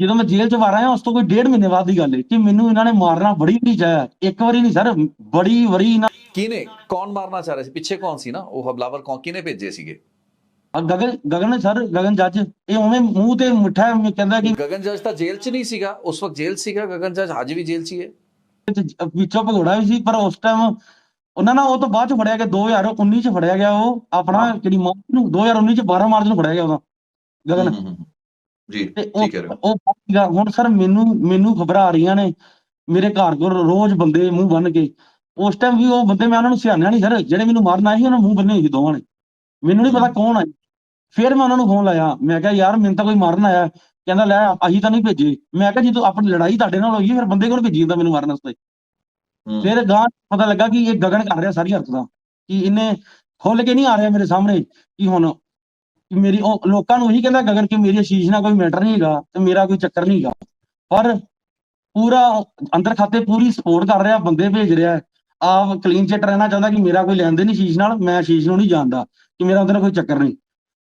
ਜਦੋਂ ਮੈਂ ਜੇਲ੍ਹ ਚੋਂ ਬਾਹਰ ਆਇਆ ਉਸ ਤੋਂ ਕੋਈ ਡੇਢ ਮਹੀਨੇ ਬਾਅਦ ਦੀ ਗੱਲ ਹੈ ਕਿ ਮੈਨੂੰ ਇਹਨਾਂ ਨੇ ਮਾਰਨਾ ਬੜੀ ਵਾਰੀ ਚਾਹਿਆ ਇੱਕ ਵਾਰੀ ਨਹੀਂ ਸਰ ਬੜੀ ਵਾਰੀ ਇਹਨਾਂ ਕਿਹਨੇ ਕੌਣ ਮਾਰਨਾ ਚਾਹ ਰਿਹਾ ਸੀ? ਪਿੱਛੇ ਕੌਣ ਸੀ ਨਾ? ਉਹ ਹਮਲਾਵਰ ਕੌਣ ਕਿਹਨੇ ਭੇਜੇ ਸੀਗੇ? ਗਗਨ ਗਗਨ ਸਰ ਗਗਨ ਜੱਜ ਇਹ ਉਵੇਂ ਮੂੰਹ ਤੇ ਮਿੱਠਾ ਕਹਿੰਦਾ ਕਿ ਗਗਨ ਜੱਜ ਤਾਂ ਜੇਲ੍ਹ 'ਚ ਨਹੀਂ ਸੀਗਾ। ਉਸ ਵਕਤ ਜੇਲ੍ਹ ਸੀਗਾ ਗਗਨ ਜੱਜ ਅੱਜ ਵੀ ਜੇਲ੍ਹ 'ਚ ਹੀ ਹੈ। ਵਿੱਚ- ਭਗੌੜਾ ਵੀ ਸੀ ਪਰ ਉਸ ਟਾਈਮ ਉਹਨਾਂ ਨਾਲ ਉਹ ਤੋਂ ਬਾਅਦ ਚ ਫੜਿਆ ਗਿਆ 2019 ਚ ਫੜਿਆ ਗਿਆ ਉਹ ਆਪਣਾ ਜਿਹੜੀ ਮਾਰਚ ਨੂੰ 2019 ਚ 12 ਮਾਰਚ ਨੂੰ ਫੜਿਆ ਗਿਆ ਉਹਦਾ। ਗਗਨ। ਜੀ ਤੇ ਠੀਕ ਉਹ ਹੈ ਸੀਗਾ। ਹੁਣ ਸਰ ਮੈਨੂੰ ਮੈਨੂੰ ਖਬਰਾਂ ਆ ਰਹੀਆਂ ਨੇ। ਮੇਰੇ ਘਰ ਕੋਲ ਰੋਜ਼ ਬੰਦੇ ਮੂੰਹ ਬੰਨ ਕੇ। ਉਸ ਟਾਈਮ ਵੀ ਉਹ ਬੰਦੇ ਮੈਂ ਉਹਨਾਂ ਨੂੰ ਸਿਆਣਿਆ ਨਹੀਂ ਸਰ। ਜਿਹੜੇ ਮੈਨੂੰ ਮਾਰਨ ਆਏ ਸੀ ਉਹਨਾਂ ਮੂੰਹ ਬੰਨੇ ਹੋਏ ਸੀ ਦੋਵਾਂ ਨੇ। ਮੈਨੂੰ ਨਹੀਂ ਪਤਾ ਕੌਣ ਆ ਫਿਰ ਮੈਂ ਉਹਨਾਂ ਨੂੰ ਫੋਨ ਲਾਇਆ। ਮੈਂ ਕਿਹਾ ਯਾਰ ਮੈਨੂੰ ਤਾਂ ਕੋਈ ਮਾਰਨ ਆਇਆ। ਕਹਿੰਦਾ ਲੈ ਅਸੀਂ ਤਾਂ ਨਹੀਂ ਭੇਜੇ। ਮੈਂ ਕਿਹਾ ਜਦੋਂ ਆਪਣੀ ਲੜਾਈ ਤੁਹਾਡੇ ਨਾਲ ਹੋਈ ਫਿਰ ਬੰਦੇ ਕੋਲ ਭੇਜੀ ਜਾਂਦਾ ਮੈਨੂੰ ਮਾਰਨ ਵਾਸਤੇ। ਫਿਰ ਗਾਂ ਪਤਾ ਲੱਗਾ ਕਿ ਇਹ ਗਗਨ ਕਰ ਰਿਹਾ ਸਾਰੀ ਹਰਕਤਾਂ। ਕਿ ਇਹਨੇ ਖੁੱਲ ਕੇ ਨਹੀਂ ਆ ਰਿਹਾ ਮੇਰੇ ਸਾਹਮਣੇ ਕਿ ਹੁਣ ਮੇਰੀ ਉਹ ਲੋਕਾਂ ਨੂੰ ਇਹੀ ਕਹਿੰਦਾ ਗਗਨ ਕਿ ਮੇਰੀ ਅਸ਼ੀਸ਼ ਨਾਲ ਕੋਈ ਮੈਟਰ ਨਹੀਂ ਹੈਗਾ ਤੇ ਮੇਰਾ ਕੋਈ ਚੱਕਰ ਨਹੀਂ ਹੈਗਾ। ਪਰ ਪੂਰਾ ਅੰਦਰ ਖਾਤੇ ਪੂਰੀ ਸਪੋਰਟ ਕਰ ਰਿਹਾ, ਬੰਦੇ ਭੇਜ ਰਿਹਾ, ਆਪ ਕਲੀਨ ਚਿੱਟ ਰਹਿਣਾ ਚਾਹੁੰਦਾ ਕਿ ਮੇਰਾ ਕੋਈ ਲੈਣ ਦੇ ਨਹੀਂ ਸ਼ੀਸ਼ ਨਾਲ, ਮੈਂ ਸ਼ੀਸ਼ ਨੂੰ ਨਹੀਂ ਜਾਣਦਾ ਕਿ ਮੇਰਾ ਉਹਦੇ ਨਾਲ ਕੋਈ ਚੱਕਰ ਨਹੀਂ।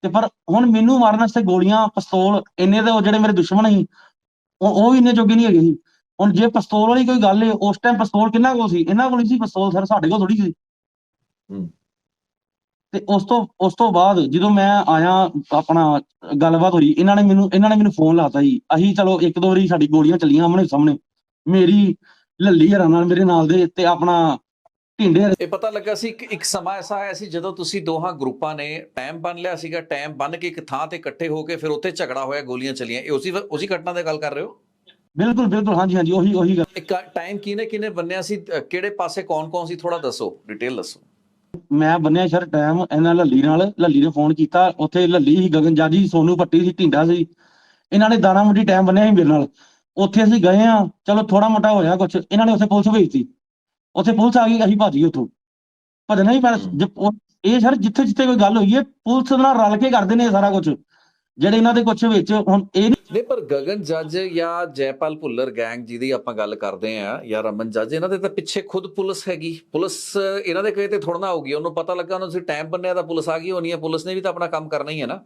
ਤੇ ਪਰ ਹੁਣ ਮੈਨੂੰ ਮਾਰਨ ਵਾਸਤੇ ਗੋਲੀਆਂ, ਪਿਸਤੌਲ ਇੰਨੇ ਤੇ ਉਹ ਜਿਹੜੇ ਮੇਰੇ ਦੁਸ਼ਮਣ ਸੀ, ਉਹ ਉਹ ਵੀ ਇੰਨੇ ਜੋਗੇ ਨਹੀਂ ਹੈਗੇ ਸੀ। ਹੁਣ ਜੇ ਪਿਸਤੌਲ ਵਾਲੀ ਕੋਈ ਗੱਲ ਹੈ ਉਸ ਟਾਈਮ ਪਿਸਤੌਲ ਕਿੰਨਾ ਕੋਲ ਸੀ? ਇਹਨਾਂ ਕੋਲ ਹੀ ਸੀ ਪਿਸਤੌਲ ਸਰ, ਸਾਡੇ ਕੋਲ ਥੋੜੀ ਸੀ। ਹੂੰ। ਤੇ ਉਸ ਤੋਂ ਉਸ ਤੋਂ ਬਾਅਦ ਜਦੋਂ ਮੈਂ ਆਇਆ ਆਪਣਾ ਗੱਲਬਾਤ ਹੋਈ ਇਹਨਾਂ ਨੇ ਮੈਨੂੰ ਇਹਨਾਂ ਨੇ ਮੈਨੂੰ ਫੋਨ ਲਾਤਾ ਜੀ ਅਸੀਂ ਚਲੋ ਇੱਕ ਦੋ ਵਾਰੀ ਸਾਡੀ ਗੋਲੀਆਂ ਚੱਲੀਆਂ ਆਮਣੇ ਸਾਹਮਣੇ ਮੇਰੀ ਲੱਲੀ ਹਰਾਂ ਨਾਲ ਮੇਰੇ ਨਾਲ ਦੇ ਤੇ ਆਪਣਾ ਢਿੰਡੇ ਇਹ ਪਤਾ ਲੱਗਾ ਸੀ ਕਿ ਇੱਕ ਸਮਾਂ ਐਸਾ ਆਇਆ ਸੀ ਜਦੋਂ ਤੁਸੀਂ ਦੋਹਾਂ ਗਰੁੱਪਾਂ ਨੇ ਟਾਈਮ ਬੰਨ ਲਿਆ ਸੀਗਾ ਟਾਈਮ ਬੰਨ ਕੇ ਇੱਕ ਥਾਂ ਤੇ ਇਕੱਠੇ ਹੋ ਕੇ ਫਿਰ ਉੱਥੇ ਝਗੜਾ ਹੋਇਆ ਗੋਲੀਆਂ ਚੱਲੀਆਂ ਇਹ ਉਸੇ ਉਸੇ ਘਟਨਾ ਦੀ ਗੱਲ ਕਰ ਰਹੇ ਹੋ? ਬਿਲਕੁਲ ਬਿਲਕੁਲ ਹਾਂਜੀ ਹਾਂਜੀ ਉਹੀ ਉਹੀ ਗੱਲ। ਇੱਕ ਟਾਈਮ ਕਿਨੇ ਕਿਨੇ ਬੰਨਿਆ ਸੀ ਕਿਹੜੇ ਪਾਸੇ ਕੌਣ ਕੌਣ ਸੀ? ਥੋੜਾ ਦੱਸੋ ਡਿਟੇਲ ਦੱਸੋ। ਮੈਂ ਬੰਨਿਆ ਸਰ ਟਾਈਮ ਇਹਨਾਂ ਲੱਲੀ ਨਾਲ, ਲੱਲੀ ਨੇ ਫੋਨ ਕੀਤਾ, ਉੱਥੇ ਲੱਲੀ ਸੀ ਗਗਨ ਜਾਜੀ, ਸੋਨੂ ਪੱਟੀ ਸੀ, ਢਿੰਡਾ ਸੀ। ਇਹਨਾਂ ਨੇ ਦਾਣਾ ਮੰਡੀ ਟਾਈਮ ਬੰਨਿਆ ਸੀ ਮੇਰੇ ਨਾਲ। ਉੱਥੇ ਅਸੀਂ ਗਏ ਆ ਚਲੋ ਥੋੜਾ ਮੋਟਾ ਹੋਇਆ ਕੁਝ ਇਹਨਾਂ ਨੇ ਉੱਥੇ ਪੁਲਿਸ ਭੇਜਤੀ। ਉੱਥੇ ਪੁਲਿਸ ਆ ਗਈ, ਅਸੀਂ ਭੱਜ ਗਏ ਉੱਥੋਂ। ਭੱਜਣਾ ਹੀ ਪਰ ਇਹ ਸਰ ਜਿੱਥੇ ਜਿੱਥੇ ਕੋਈ ਗੱਲ ਹੋਈ ਹੈ, ਪੁਲਿਸ ਨਾਲ ਰਲ ਕੇ ਕਰਦੇ ਨੇ ਸਾਰਾ ਕੁਝ ਜਿਹੜੇ ਇਹਨਾਂ ਦੇ ਕੁਝ ਵਿੱਚ ਹੁਣ ਇਹ ਨਹੀਂ ਪਰ ਗਗਨ ਜੱਜ ਜਾਂ ਜੈਪਾਲ ਭੁੱਲਰ ਗੈਂਗ ਜਿਹਦੀ ਆਪਾਂ ਗੱਲ ਕਰਦੇ ਆ ਜਾਂ ਰਮਨ ਜੱਜ ਇਹਨਾਂ ਦੇ ਤਾਂ ਪਿੱਛੇ ਖੁਦ ਪੁਲਿਸ ਹੈਗੀ। ਪੁਲਿਸ ਇਹਨਾਂ ਦੇ ਕਹੇ ਤੇ ਥੋੜਾ ਨਾ ਹੋਊਗੀ। ਉਹਨੂੰ ਪਤਾ ਲੱਗਾ ਉਹਨੂੰ ਤੁਸੀਂ ਟਾਈਮ ਬੰਨਿਆ ਤਾਂ ਪੁਲਿਸ ਆ ਗਈ ਹੋਣੀ ਹੈ ਪੁਲਿਸ ਨੇ ਵੀ ਤਾਂ ਆਪਣਾ ਕੰਮ ਕਰਨਾ ਹੀ ਹੈ ਨਾ।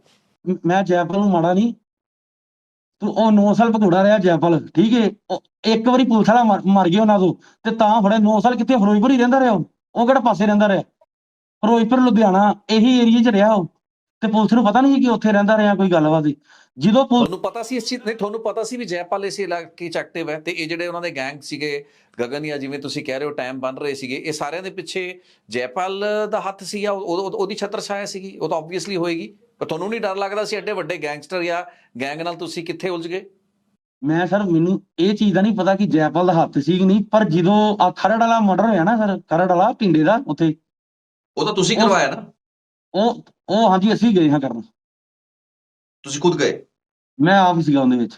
ਮੈਂ ਜੈਪਲ ਨੂੰ ਮਾੜਾ ਨਹੀਂ। ਤੂੰ ਉਹ 9 ਸਾਲ ਭਗੌੜਾ ਰਿਹਾ ਜੈਪਲ ਠੀਕ ਹੈ ਇੱਕ ਵਾਰੀ ਪੁਲਿਸ ਵਾਲਾ ਮਰ- ਗਿਆ ਉਹਨਾਂ ਤੋਂ ਤੇ ਤਾਂ ਫੜੇ। 9 ਸਾਲ ਕਿੱਥੇ? ਫਿਰੋਜ਼ਪੁਰ ਹੀ ਰਹਿੰਦਾ ਰਿਹਾ ਉਹ। ਉਹ ਕਿਹੜਾ ਪਾਸੇ ਰਹਿੰਦਾ ਰਿਹਾ? ਫਿਰੋਜ਼ਪੁਰ ਲੁਧਿਆਣਾ ਇਹੀ ਏਰੀਆ 'ਚ ਰਿਹਾ ਉਹ। ਤੇ ਪੁਲਿਸ ਨੂੰ ਪਤਾ ਨਹੀਂ ਕਿ ਉੱਥੇ ਰਹਿੰਦਾ ਰਿਹਾ ਕੋਈ ਗੱਲਬਾਤ ਸੀ। ਜਦੋਂ ਪੁਲਿਸ ਤੁਹਾਨੂੰ ਪਤਾ ਸੀ ਇਸ ਚੀਜ਼ ਨਹੀਂ ਤੁਹਾਨੂੰ ਪਤਾ ਸੀ ਵੀ ਜੈਪਾਲ ਇਸ ਇਲਾਕੇ ਚ ਐਕਟਿਵ ਹੈ ਤੇ ਇਹ ਜਿਹੜੇ ਉਹਨਾਂ ਦੇ ਗੈਂਗ ਸੀਗੇ ਗਗਨ ਜਾਂ ਜਿਵੇਂ ਤੁਸੀਂ ਕਹਿ ਰਹੇ ਹੋ ਟਾਈਮ ਬਣ ਰਹੇ ਸੀਗੇ ਇਹ ਸਾਰਿਆਂ ਦੇ ਪਿੱਛੇ ਜੈਪਾਲ ਦਾ ਹੱਥ ਸੀ ਜਾਂ ਉਹ- ਉਹ- ਉਹਦੀ ਛਤਰ ਛਾਇਆ ਸੀਗੀ ਉਹ ਤਾਂ ਆਬਵੀਅਸਲੀ ਹੋਏਗੀ। ਪਰ ਤੁਹਾਨੂੰ ਨਹੀਂ ਡਰ ਲੱਗਦਾ ਸੀ ਐਡੇ ਵੱਡੇ ਗੈਂਗਸਟਰ ਜਾਂ ਗੈਂਗ ਨਾਲ ਤੁਸੀਂ ਕਿੱਥੇ ਉਲਝ ਗਏ? ਮੈਂ ਸਰ ਮੈਨੂੰ ਇਹ ਚੀਜ਼ ਦਾ ਨਹੀਂ ਪਤਾ ਕਿ ਜੈਪਲ ਦਾ ਹੱਥ ਸੀ ਕਿ ਨਹੀਂ ਪਰ ਜਦੋਂ ਆ ਖਰੜ ਵਾਲਾ ਮਰਡਰ ਹੋਇਆ ਨਾ ਸਰ ਖਰੜ ਵਾਲਾ ਪਿੰਡੇ ਦਾ ਉੱਥੇ। ਉਹ ਤਾਂ ਤੁਸੀਂ ਕਰਵਾਇਆ ਨਾ। ਉਹ ਉਹ ਹਾਂਜੀ ਅਸੀਂ ਗਏ ਹਾਂ ਕਰਨ। ਤੁਸੀਂ ਖੁਦ ਗਏ? ਮੈਂ ਆਪ ਹੀ ਸੀਗਾ ਉਹਦੇ ਵਿੱਚ।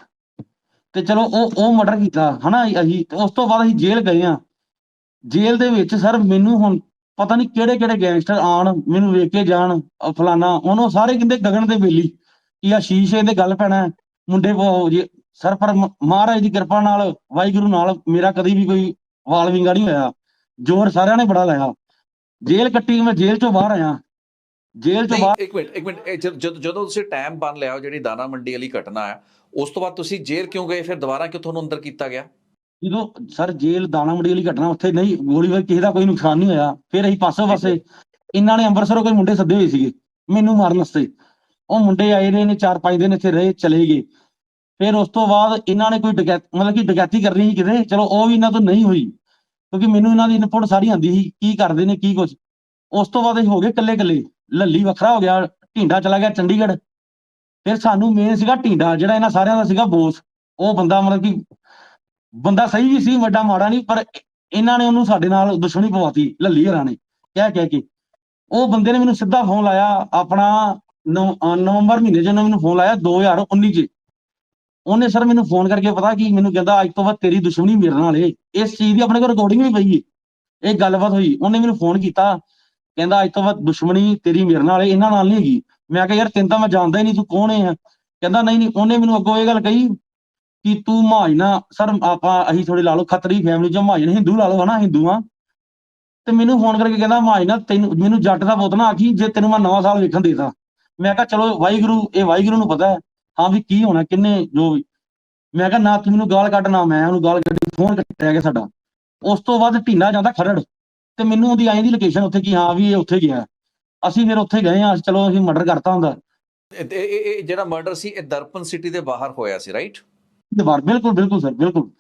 ਤੇ ਚਲੋ ਉਹ ਉਹ ਮਰਡਰ ਕੀਤਾ ਹਨਾ ਅਸੀਂ ਤੇ ਉਸ ਤੋਂ ਬਾਅਦ ਅਸੀਂ ਜੇਲ੍ਹ ਗਏ ਆ ਜੇਲ੍ਹ ਦੇ ਵਿੱਚ ਸਰ ਮੈਨੂੰ ਹੁਣ ਪਤਾ ਨਹੀਂ ਕਿਹੜੇ ਕਿਹੜੇ ਗੈਂਗਸਟਰ ਆਣ ਮੈਨੂੰ ਵੇਖ ਕੇ ਜਾਣ ਅਹ ਫਲਾਨਾ ਉਹਨੂੰ ਸਾਰੇ ਕਹਿੰਦੇ ਗਗਨ ਦੇ ਬੇਲੀ ਕਿ ਆ ਸ਼ੀਸ਼ੇ ਦੇ ਗੱਲ ਪੈਣਾ ਹੈ, ਮੁੰਡੇ ਉਹ ਜੀ ਸਰ ਪਰ ਮ- ਮਹਾਰਾਜ ਦੀ ਕਿਰਪਾ ਨਾਲ ਵਾਹਿਗੁਰੂ ਨਾਲ ਮੇਰਾ ਕਦੀ ਵੀ ਕੋਈ ਵਾਲ ਵਿੰਗਾ ਨਹੀਂ ਹੋਇਆ। ਜ਼ੋਰ ਸਾਰਿਆਂ ਨੇ ਬੜਾ ਲਾਇਆ। ਜੇਲ੍ਹ ਕੱਟੀ ਮੈਂ ਜੇਲ੍ਹ ਚੋਂ ਬਾਹਰ ਆਇਆ। ਜੇਲ੍ਹ ਨਹੀਂ ਬਾਹਰ ਇੱਕ ਮਿੰਟ ਇੱਕ ਮਿੰਟ ਇਹ ਜਦ- ਜਦ- ਜਦੋਂ ਤੁਸੀਂ ਟਾਈਮ ਬਣ ਲਿਆ ਉਹ ਜਿਹੜੀ ਦਾਣਾ ਮੰਡੀ ਵਾਲੀ ਘਟਨਾ ਹੈ ਉਸ ਤੋਂ ਬਾਅਦ ਤੁਸੀਂ ਜੇਲ੍ਹ ਕਿਉਂ ਗਏ? ਫਿਰ ਦੁਬਾਰਾ ਕਿਉਂ ਤੁਹਾਨੂੰ ਅੰਦਰ ਕੀਤਾ ਗਿਆ? ਜਦੋਂ ਸਰ ਜੇਲ੍ਹ ਦਾਣਾ ਮੰਡੀ ਵਾਲੀ ਘਟਨਾ ਉੱਥੇ ਨਹੀਂ ਗੋਲੀ ਵਾਰ ਕਿਸੇ ਦਾ ਕੋਈ ਨੁਕਸਾਨ ਨਹੀਂ ਹੋਇਆ। ਫਿਰ ਅਸੀਂ ਪਾਸੋਂ ਪਾਸੇ ਇਹਨਾਂ ਨੇ ਅੰਮ੍ਰਿਤਸਰੋਂ ਕੋਈ ਮੁੰਡੇ ਸੱਦੇ ਹੋਏ ਸੀਗੇ ਮੈਨੂੰ ਮਾਰਨ ਵਾਸਤੇ। ਉਹ ਮੁੰਡੇ ਆਏ ਨੇ ਚਾਰ ਪੰਜ ਦਿਨ ਇੱਥੇ ਰਹੇ ਚਲੇ ਗਏ। ਫਿਰ ਉਸ ਤੋਂ ਬਾਅਦ ਇਹਨਾਂ ਨੇ ਕੋਈ ਡਕੈਤ ਮਤਲਬ ਕਿ ਡਕੈਤੀ ਕਰਨੀ ਸੀ ਕਿਤੇ ਚਲੋ ਉਹ ਵੀ ਇਹਨਾਂ ਤੋਂ ਨਹੀਂ ਹੋਈ ਕਿਉਂਕਿ ਮੈਨੂੰ ਇਹਨਾਂ ਦੀ ਇਨਪੁਟ ਸਾਰੀ ਆਂਦੀ ਸੀ ਕੀ ਕਰਦੇ ਨੇ ਕੀ ਕੁਝ ਉਸ ਤੋਂ ਬਾਅਦ ਅਸੀਂ ਹੋ ਗਏ ਇਕੱਲੇ ਇਕੱਲੇ ਲੱਲੀ ਵੱਖਰਾ ਹੋ ਗਿਆ, ਢਿੰਡਾ ਚਲਾ ਗਿਆ ਚੰਡੀਗੜ੍ਹ। ਫਿਰ ਸਾਨੂੰ ਮੇਨ ਸੀਗਾ ਢਿੰਡਾ, ਜਿਹੜਾ ਇਹਨਾਂ ਸਾਰਿਆਂ ਦਾ ਸੀਗਾ ਬੋਸ। ਉਹ ਬੰਦਾ ਮਤਲਬ ਕਿ ਬੰਦਾ ਸਹੀ ਵੀ ਸੀ, ਵੱਡਾ ਮਾੜਾ ਨਹੀਂ, ਪਰ ਇਹਨਾਂ ਨੇ ਉਹਨੂੰ ਸਾਡੇ ਨਾਲ ਦੁਸ਼ਮਣੀ ਪਵਾਤੀ, ਲੱਲੀ ਹਰਾਂ ਨੇ। ਕਹਿ ਕਹਿ ਕੇ। ਉਹ ਬੰਦੇ ਨੇ ਮੈਨੂੰ ਸਿੱਧਾ ਫੋਨ ਲਾਇਆ, ਆਪਣਾ ਨਵੰਬਰ ਮਹੀਨੇ 'ਚ ਮੈਨੂੰ ਫੋਨ ਲਾਇਆ 2019 'ਚ। ਉਹਨੇ ਸਰ ਮੈਨੂੰ ਫੋਨ ਕਰਕੇ ਪਤਾ ਕੀ, ਮੈਨੂੰ ਕਹਿੰਦਾ, ਅੱਜ ਤੋਂ ਬਾਅਦ ਤੇਰੀ ਦੁਸ਼ਮਣੀ ਮੇਰੇ ਨਾਲ ਏ। ਇਸ ਚੀਜ਼ ਦੀ ਆਪਣੇ ਕੋਲ ਰਿਕਾਰਡਿੰਗ ਵੀ ਪਈ ਏ। ਇਹ ਗੱਲਬਾਤ ਹੋਈ, ਉਹਨੇ ਮੈਨੂੰ ਫੋਨ ਕੀਤਾ। ਕਹਿੰਦਾ ਅੱਜ ਤੋਂ ਬਾਅਦ ਦੁਸ਼ਮਣੀ ਤੇਰੀ ਮੇਰੇ ਨਾਲ ਇਹਨਾਂ ਨਾਲ ਨਹੀਂ ਹੈਗੀ। ਮੈਂ ਕਿਹਾ, ਯਾਰ ਤੈਨੂੰ ਤਾਂ ਮੈਂ ਜਾਣਦਾ ਹੀ ਨਹੀਂ ਤੂੰ ਕੌਣ ਹੈ। ਕਹਿੰਦਾ, ਨਹੀਂ ਨਹੀਂ, ਉਹਨੇ ਮੈਨੂੰ ਅੱਗੋਂ ਇਹ ਗੱਲ ਕਹੀ ਕਿ ਤੂੰ ਮਹਾਜਨਾ ਸਰ, ਆਪਾਂ ਅਸੀਂ ਥੋੜੀ ਲਾ ਲਓ, ਖੱਤਰੀ ਫੈਮਿਲੀ ਚੋਂ ਮਹਾਜਨ ਹਿੰਦੂ ਲਾ ਲਓ, ਹਨਾ, ਹਿੰਦੂ ਆ। ਤੇ ਮੈਨੂੰ ਫੋਨ ਕਰਕੇ ਕਹਿੰਦਾ ਮਹਾਜਨਾ ਤੈਨੂੰ, ਮੈਨੂੰ ਜੱਟ ਦਾ ਪੁੱਤ ਨਾ ਆਖੀ, ਜੇ ਤੈਨੂੰ ਮੈਂ ਨਵਾਂ ਸਾਲ ਵੇਖਣ ਦੇਤਾ। ਮੈਂ ਕਿਹਾ, ਚਲੋ, ਵਾਹਿਗੁਰੂ, ਇਹ ਵਾਹਿਗੁਰੂ ਨੂੰ ਪਤਾ ਹੈ। ਹਾਂ ਵੀ ਕੀ ਹੋਣਾ, ਕਿੰਨੇ, ਜੋ ਵੀ। ਮੈਂ ਕਿਹਾ, ਨਾ ਤੂੰ ਮੈਨੂੰ ਗਾਲ ਕੱਢ, ਨਾ ਮੈਂ ਉਹਨੂੰ ਗਾਲ ਕੱਢੀ, ਫੋਨ ਕੱਟਿਆ ਗਿਆ ਸਾਡਾ। ਉਸ ਤੋਂ ਬਾਅਦ ਢੀਨਾ ਜਾਂਦਾ ਖਰੜ। ਤੇ ਮੈਨੂੰ ਉਹਦੀ ਆਈ ਦੀ ਲੋਕੇਸ਼ਨ ਉੱਥੇ ਕੀ ਹਾਂ ਵੀ ਇਹ ਉੱਥੇ ਗਿਆ। ਅਸੀਂ ਫਿਰ ਉੱਥੇ ਗਏ ਆ ਚਲੋ ਅਸੀਂ ਮਰਡਰ ਕਰਤਾ ਹੁੰਦਾ। ਇਹ ਇਹ- ਇਹ ਜਿਹੜਾ ਮਰਡਰ ਸੀ ਇਹ ਦਰਪਨ ਸਿਟੀ ਦੇ ਬਾਹਰ ਹੋਇਆ ਸੀ ਰਾਈਟ ਦੁਬਾਰ ਬਿਲਕੁਲ ਬਿਲਕੁਲ ਸਰ ਬਿਲਕੁਲ।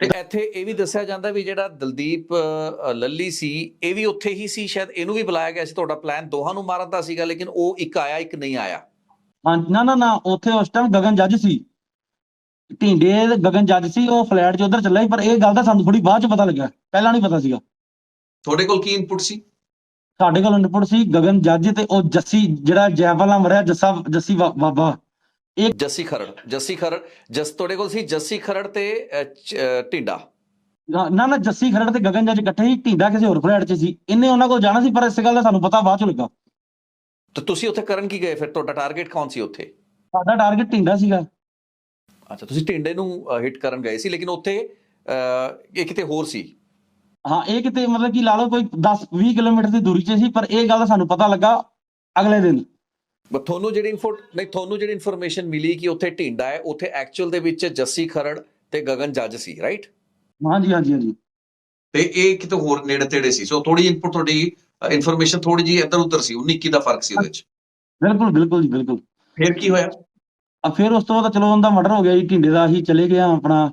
ਤੇ ਇੱਥੇ ਇਹ ਵੀ ਦੱਸਿਆ ਜਾਂਦਾ ਵੀ ਜਿਹੜਾ ਦਲਦੀਪ ਅ, ਲੱਲੀ ਸੀ ਇਹ ਵੀ ਉੱਥੇ ਹੀ ਸੀ ਸ਼ਾਇਦ ਇਹਨੂੰ ਵੀ ਬੁਲਾਇਆ ਗਿਆ ਸੀ ਤੁਹਾਡਾ ਪਲਾਨ ਦੋਹਾਂ ਨੂੰ ਮਾਰਨ ਦਾ ਸੀਗਾ ਲੇਕਿਨ ਉਹ ਇੱਕ ਆਇਆ ਇੱਕ ਨਹੀਂ ਆਇਆ। ਹਾਂ ਨਾ ਨਾ ਨਾ ਉੱਥੇ ਉਸ ਟਾਈਮ ਗਗਨ ਜੱਜ ਸੀ। ਢਿੰਡੇ ਦੇ ਗਗਨ ਜੱਜ ਸੀ ਉਹ ਫਲੈਟ 'ਚ ਉਧਰ ਚੱਲਿਆ ਸੀ ਪਰ ਇਹ ਗੱਲ ਦਾ ਸਾਨੂੰ ਥੋੜੀ ਬਾਅਦ 'ਚ ਪਤਾ ਲੱਗਾ ਪਹਿਲਾਂ ਨਹੀਂ ਪਤਾ ਸੀਗਾ। ਤੁਹਾਡੇ ਕੋਲ ਕੀ ਇਨਪੁਟ ਸੀ? ਸਾਡੇ ਕੋਲ ਇਨਪੁਟ ਸੀ ਗਗਨ ਜੱਜ ਤੇ ਉਹ ਜੱਸੀ ਜਿਹੜਾ ਜੈਵਾਲਾ ਮਰਿਆ ਜੱਸਾ ਜੱਸੀ ਬਾਬਾ। ਜੱਸੀ ਖਰੜ ਜੱਸੀ ਖਰੜ ਜਸ ਤੁਹਾਡੇ ਕੋਲ ਸੀ ਜੱਸੀ ਖਰੜ ਤੇ ਢਿੰਡਾ? ਨਾ ਨਾ ਜੱਸੀ ਖਰੜ ਤੇ ਗਗਨ ਜੱਜ ਇਕੱਠੇ ਸੀ ਢਿੰਡਾ ਕਿਸੇ ਹੋਰ ਫਲੈਟ 'ਚ ਸੀ। ਇਹਨੇ ਉਹਨਾਂ ਕੋਲ ਜਾਣਾ ਸੀ ਪਰ ਇਸ ਗੱਲ ਦਾ ਸਾਨੂੰ ਪਤਾ ਬਾਅਦ 'ਚ ਲੱਗਾ। ਤੇ ਤੁਸੀਂ ਉੱਥੇ ਕਰਨ ਕੀ ਗਏ? ਫਿਰ ਤੁਹਾਡਾ ਟਾਰਗੇਟ ਕੌਣ ਸੀ ਉੱਥੇ? ਸਾਡਾ ਟਾਰਗੇਟ ਢਿੰਡਾ ਸੀਗਾ। ਅੱਛਾ ਤੁਸੀਂ ਢਿੰਡੇ ਨੂੰ ਹਿੱਟ ਕਰਨ ਗਏ ਸੀ ਲੇਕਿਨ ਉੱਥੇ ਇਹ ਕਿਤੇ ਹੋਰ ਸੀ? ਹਾਂ ਇਹ ਕਿਤੇ ਮਤਲਬ ਕਿ ਲਾ ਲਓ ਕੋਈ 10 20 ਕਿਲੋਮੀਟਰ ਦੀ ਦੂਰੀ 'ਚ ਸੀ ਪਰ ਇਹ ਗੱਲ ਸਾਨੂੰ ਪਤਾ ਲੱਗਾ ਅਗਲੇ ਦਿਨ। ਤੁਹਾਨੂੰ ਜਿਹੜੀ ਇਨਫੋ ਨਹੀਂ ਤੁਹਾਨੂੰ ਜਿਹੜੀ ਇਨਫੋਰਮੇਸ਼ਨ ਮਿਲੀ ਕਿ ਉੱਥੇ ਢਿੰਡਾ ਹੈ ਉੱਥੇ ਐਕਚੁਅਲ ਦੇ ਵਿੱਚ ਜੱਸੀ ਖਰੜ ਤੇ ਗਗਨ ਜੱਜ ਸੀ ਰਾਈਟ ਹਾਂਜੀ ਹਾਂਜੀ ਹਾਂਜੀ। ਤੇ ਇਹ ਕਿਤੇ ਹੋਰ ਨੇੜੇ ਤੇੜੇ ਸੀ ਸੋ ਥੋੜੀ ਇਨਪੁਟ ਤੁਹਾਡੀ ਇਨਫੋਰਮੇਸ਼ਨ ਥੋੜੀ ਜੀ ਇੱਧਰ ਉੱਧਰ ਸੀ 19 21 ਦਾ ਫ਼ਰਕ ਸੀ ਉਹਦੇ ਵਿੱਚ ਬਿਲਕੁਲ ਬਿਲਕੁਲ ਜੀ ਬਿਲਕੁਲ। ਫਿਰ ਕੀ ਹੋਇਆ? ਆ ਫਿਰ ਉਸ ਤੋਂ ਬਾਅਦ ਚਲੋ ਉਹਦਾ ਮਰਡਰ ਹੋ ਗਿਆ ਜੀ ਢਿੰਡੇ ਦਾ ਅਸੀਂ ਚਲੇ ਗਏ ਆਪਣਾ।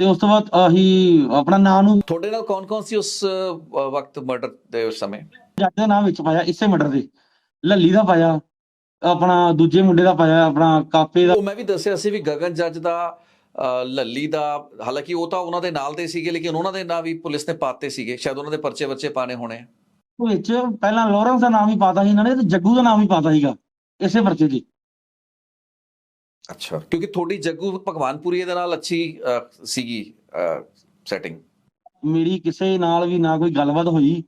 ਤੇ ਉਸ ਤੋਂ ਬਾਅਦ ਅਸੀਂ ਆਪਣਾ ਨਾਂ ਨੂੰ ਤੁਹਾਡੇ ਨਾਲ ਕੌਣ-ਕੌਣ ਸੀ ਉਸ ਵਕਤ ਮਰਡਰ ਦੇ ਉਸ ਸਮੇਂ? ਜੱਜ ਦੇ ਨਾਮ ਵਿੱਚ ਪਾਇਆ ਇਸੇ ਮਰਡਰ ਦੇ। ਲੱਲੀ ਦਾ ਪਾਇਆ ਆਪਣਾ ਦੂਜੇ ਮੁੰਡੇ ਦਾ ਪਾਇਆ ਆਪਣਾ ਕਾਪੇ ਦਾ। ਉਹ ਮੈਂ ਵੀ ਦੱਸਿਆ ਸੀ ਵੀ ਗਗਨ ਜੱਜ ਦਾ ਲੱਲੀ ਦਾ ਹਾਲਾਂਕਿ ਉਹ ਤਾਂ ਉਹਨਾਂ ਦੇ ਨਾਲ ਦੇ ਸੀਗੇ ਲੇਕਿਨ ਉਹਨਾਂ ਦੇ ਨਾਂ ਵੀ ਪੁਲਿਸ ਨੇ ਪਾਤੇ ਸੀਗੇ। ਸ਼ਾਇਦ ਉਹਨਾਂ ਦੇ ਪਰਚੇ ਬੱਚੇ ਪਾਣੇ ਹੋਣੇ। ਵਿੱਚ ਪਹਿਲਾਂ ਲਾਰੈਂਸ ਦਾ ਨਾਮ ਹੀ ਪਾਤਾ ਸੀ ਇਹਨਾਂ ਨੇ ਤੇ ਜੱਗੂ ਦਾ ਨਾਮ ਹੀ ਪਾਤਾ ਸੀਗਾ ਇਸੇ ਪਰਚੇ 'ਚ ਅੱਛਾ। ਕਿਉਂਕਿ ਤੁਹਾਡੀ ਜੱਗੂ ਭਗਵਾਨਪੁਰੀ ਦੇ ਨਾਲ ਅੱਛੀ ਸੀਗੀ ਸੈਟਿੰਗ ਮੇਰੀ ਕਿਸੇ ਨਾਲ ਵੀ ਨਾ ਕੋਈ ਗੱਲਬਾਤ ਹੋਈ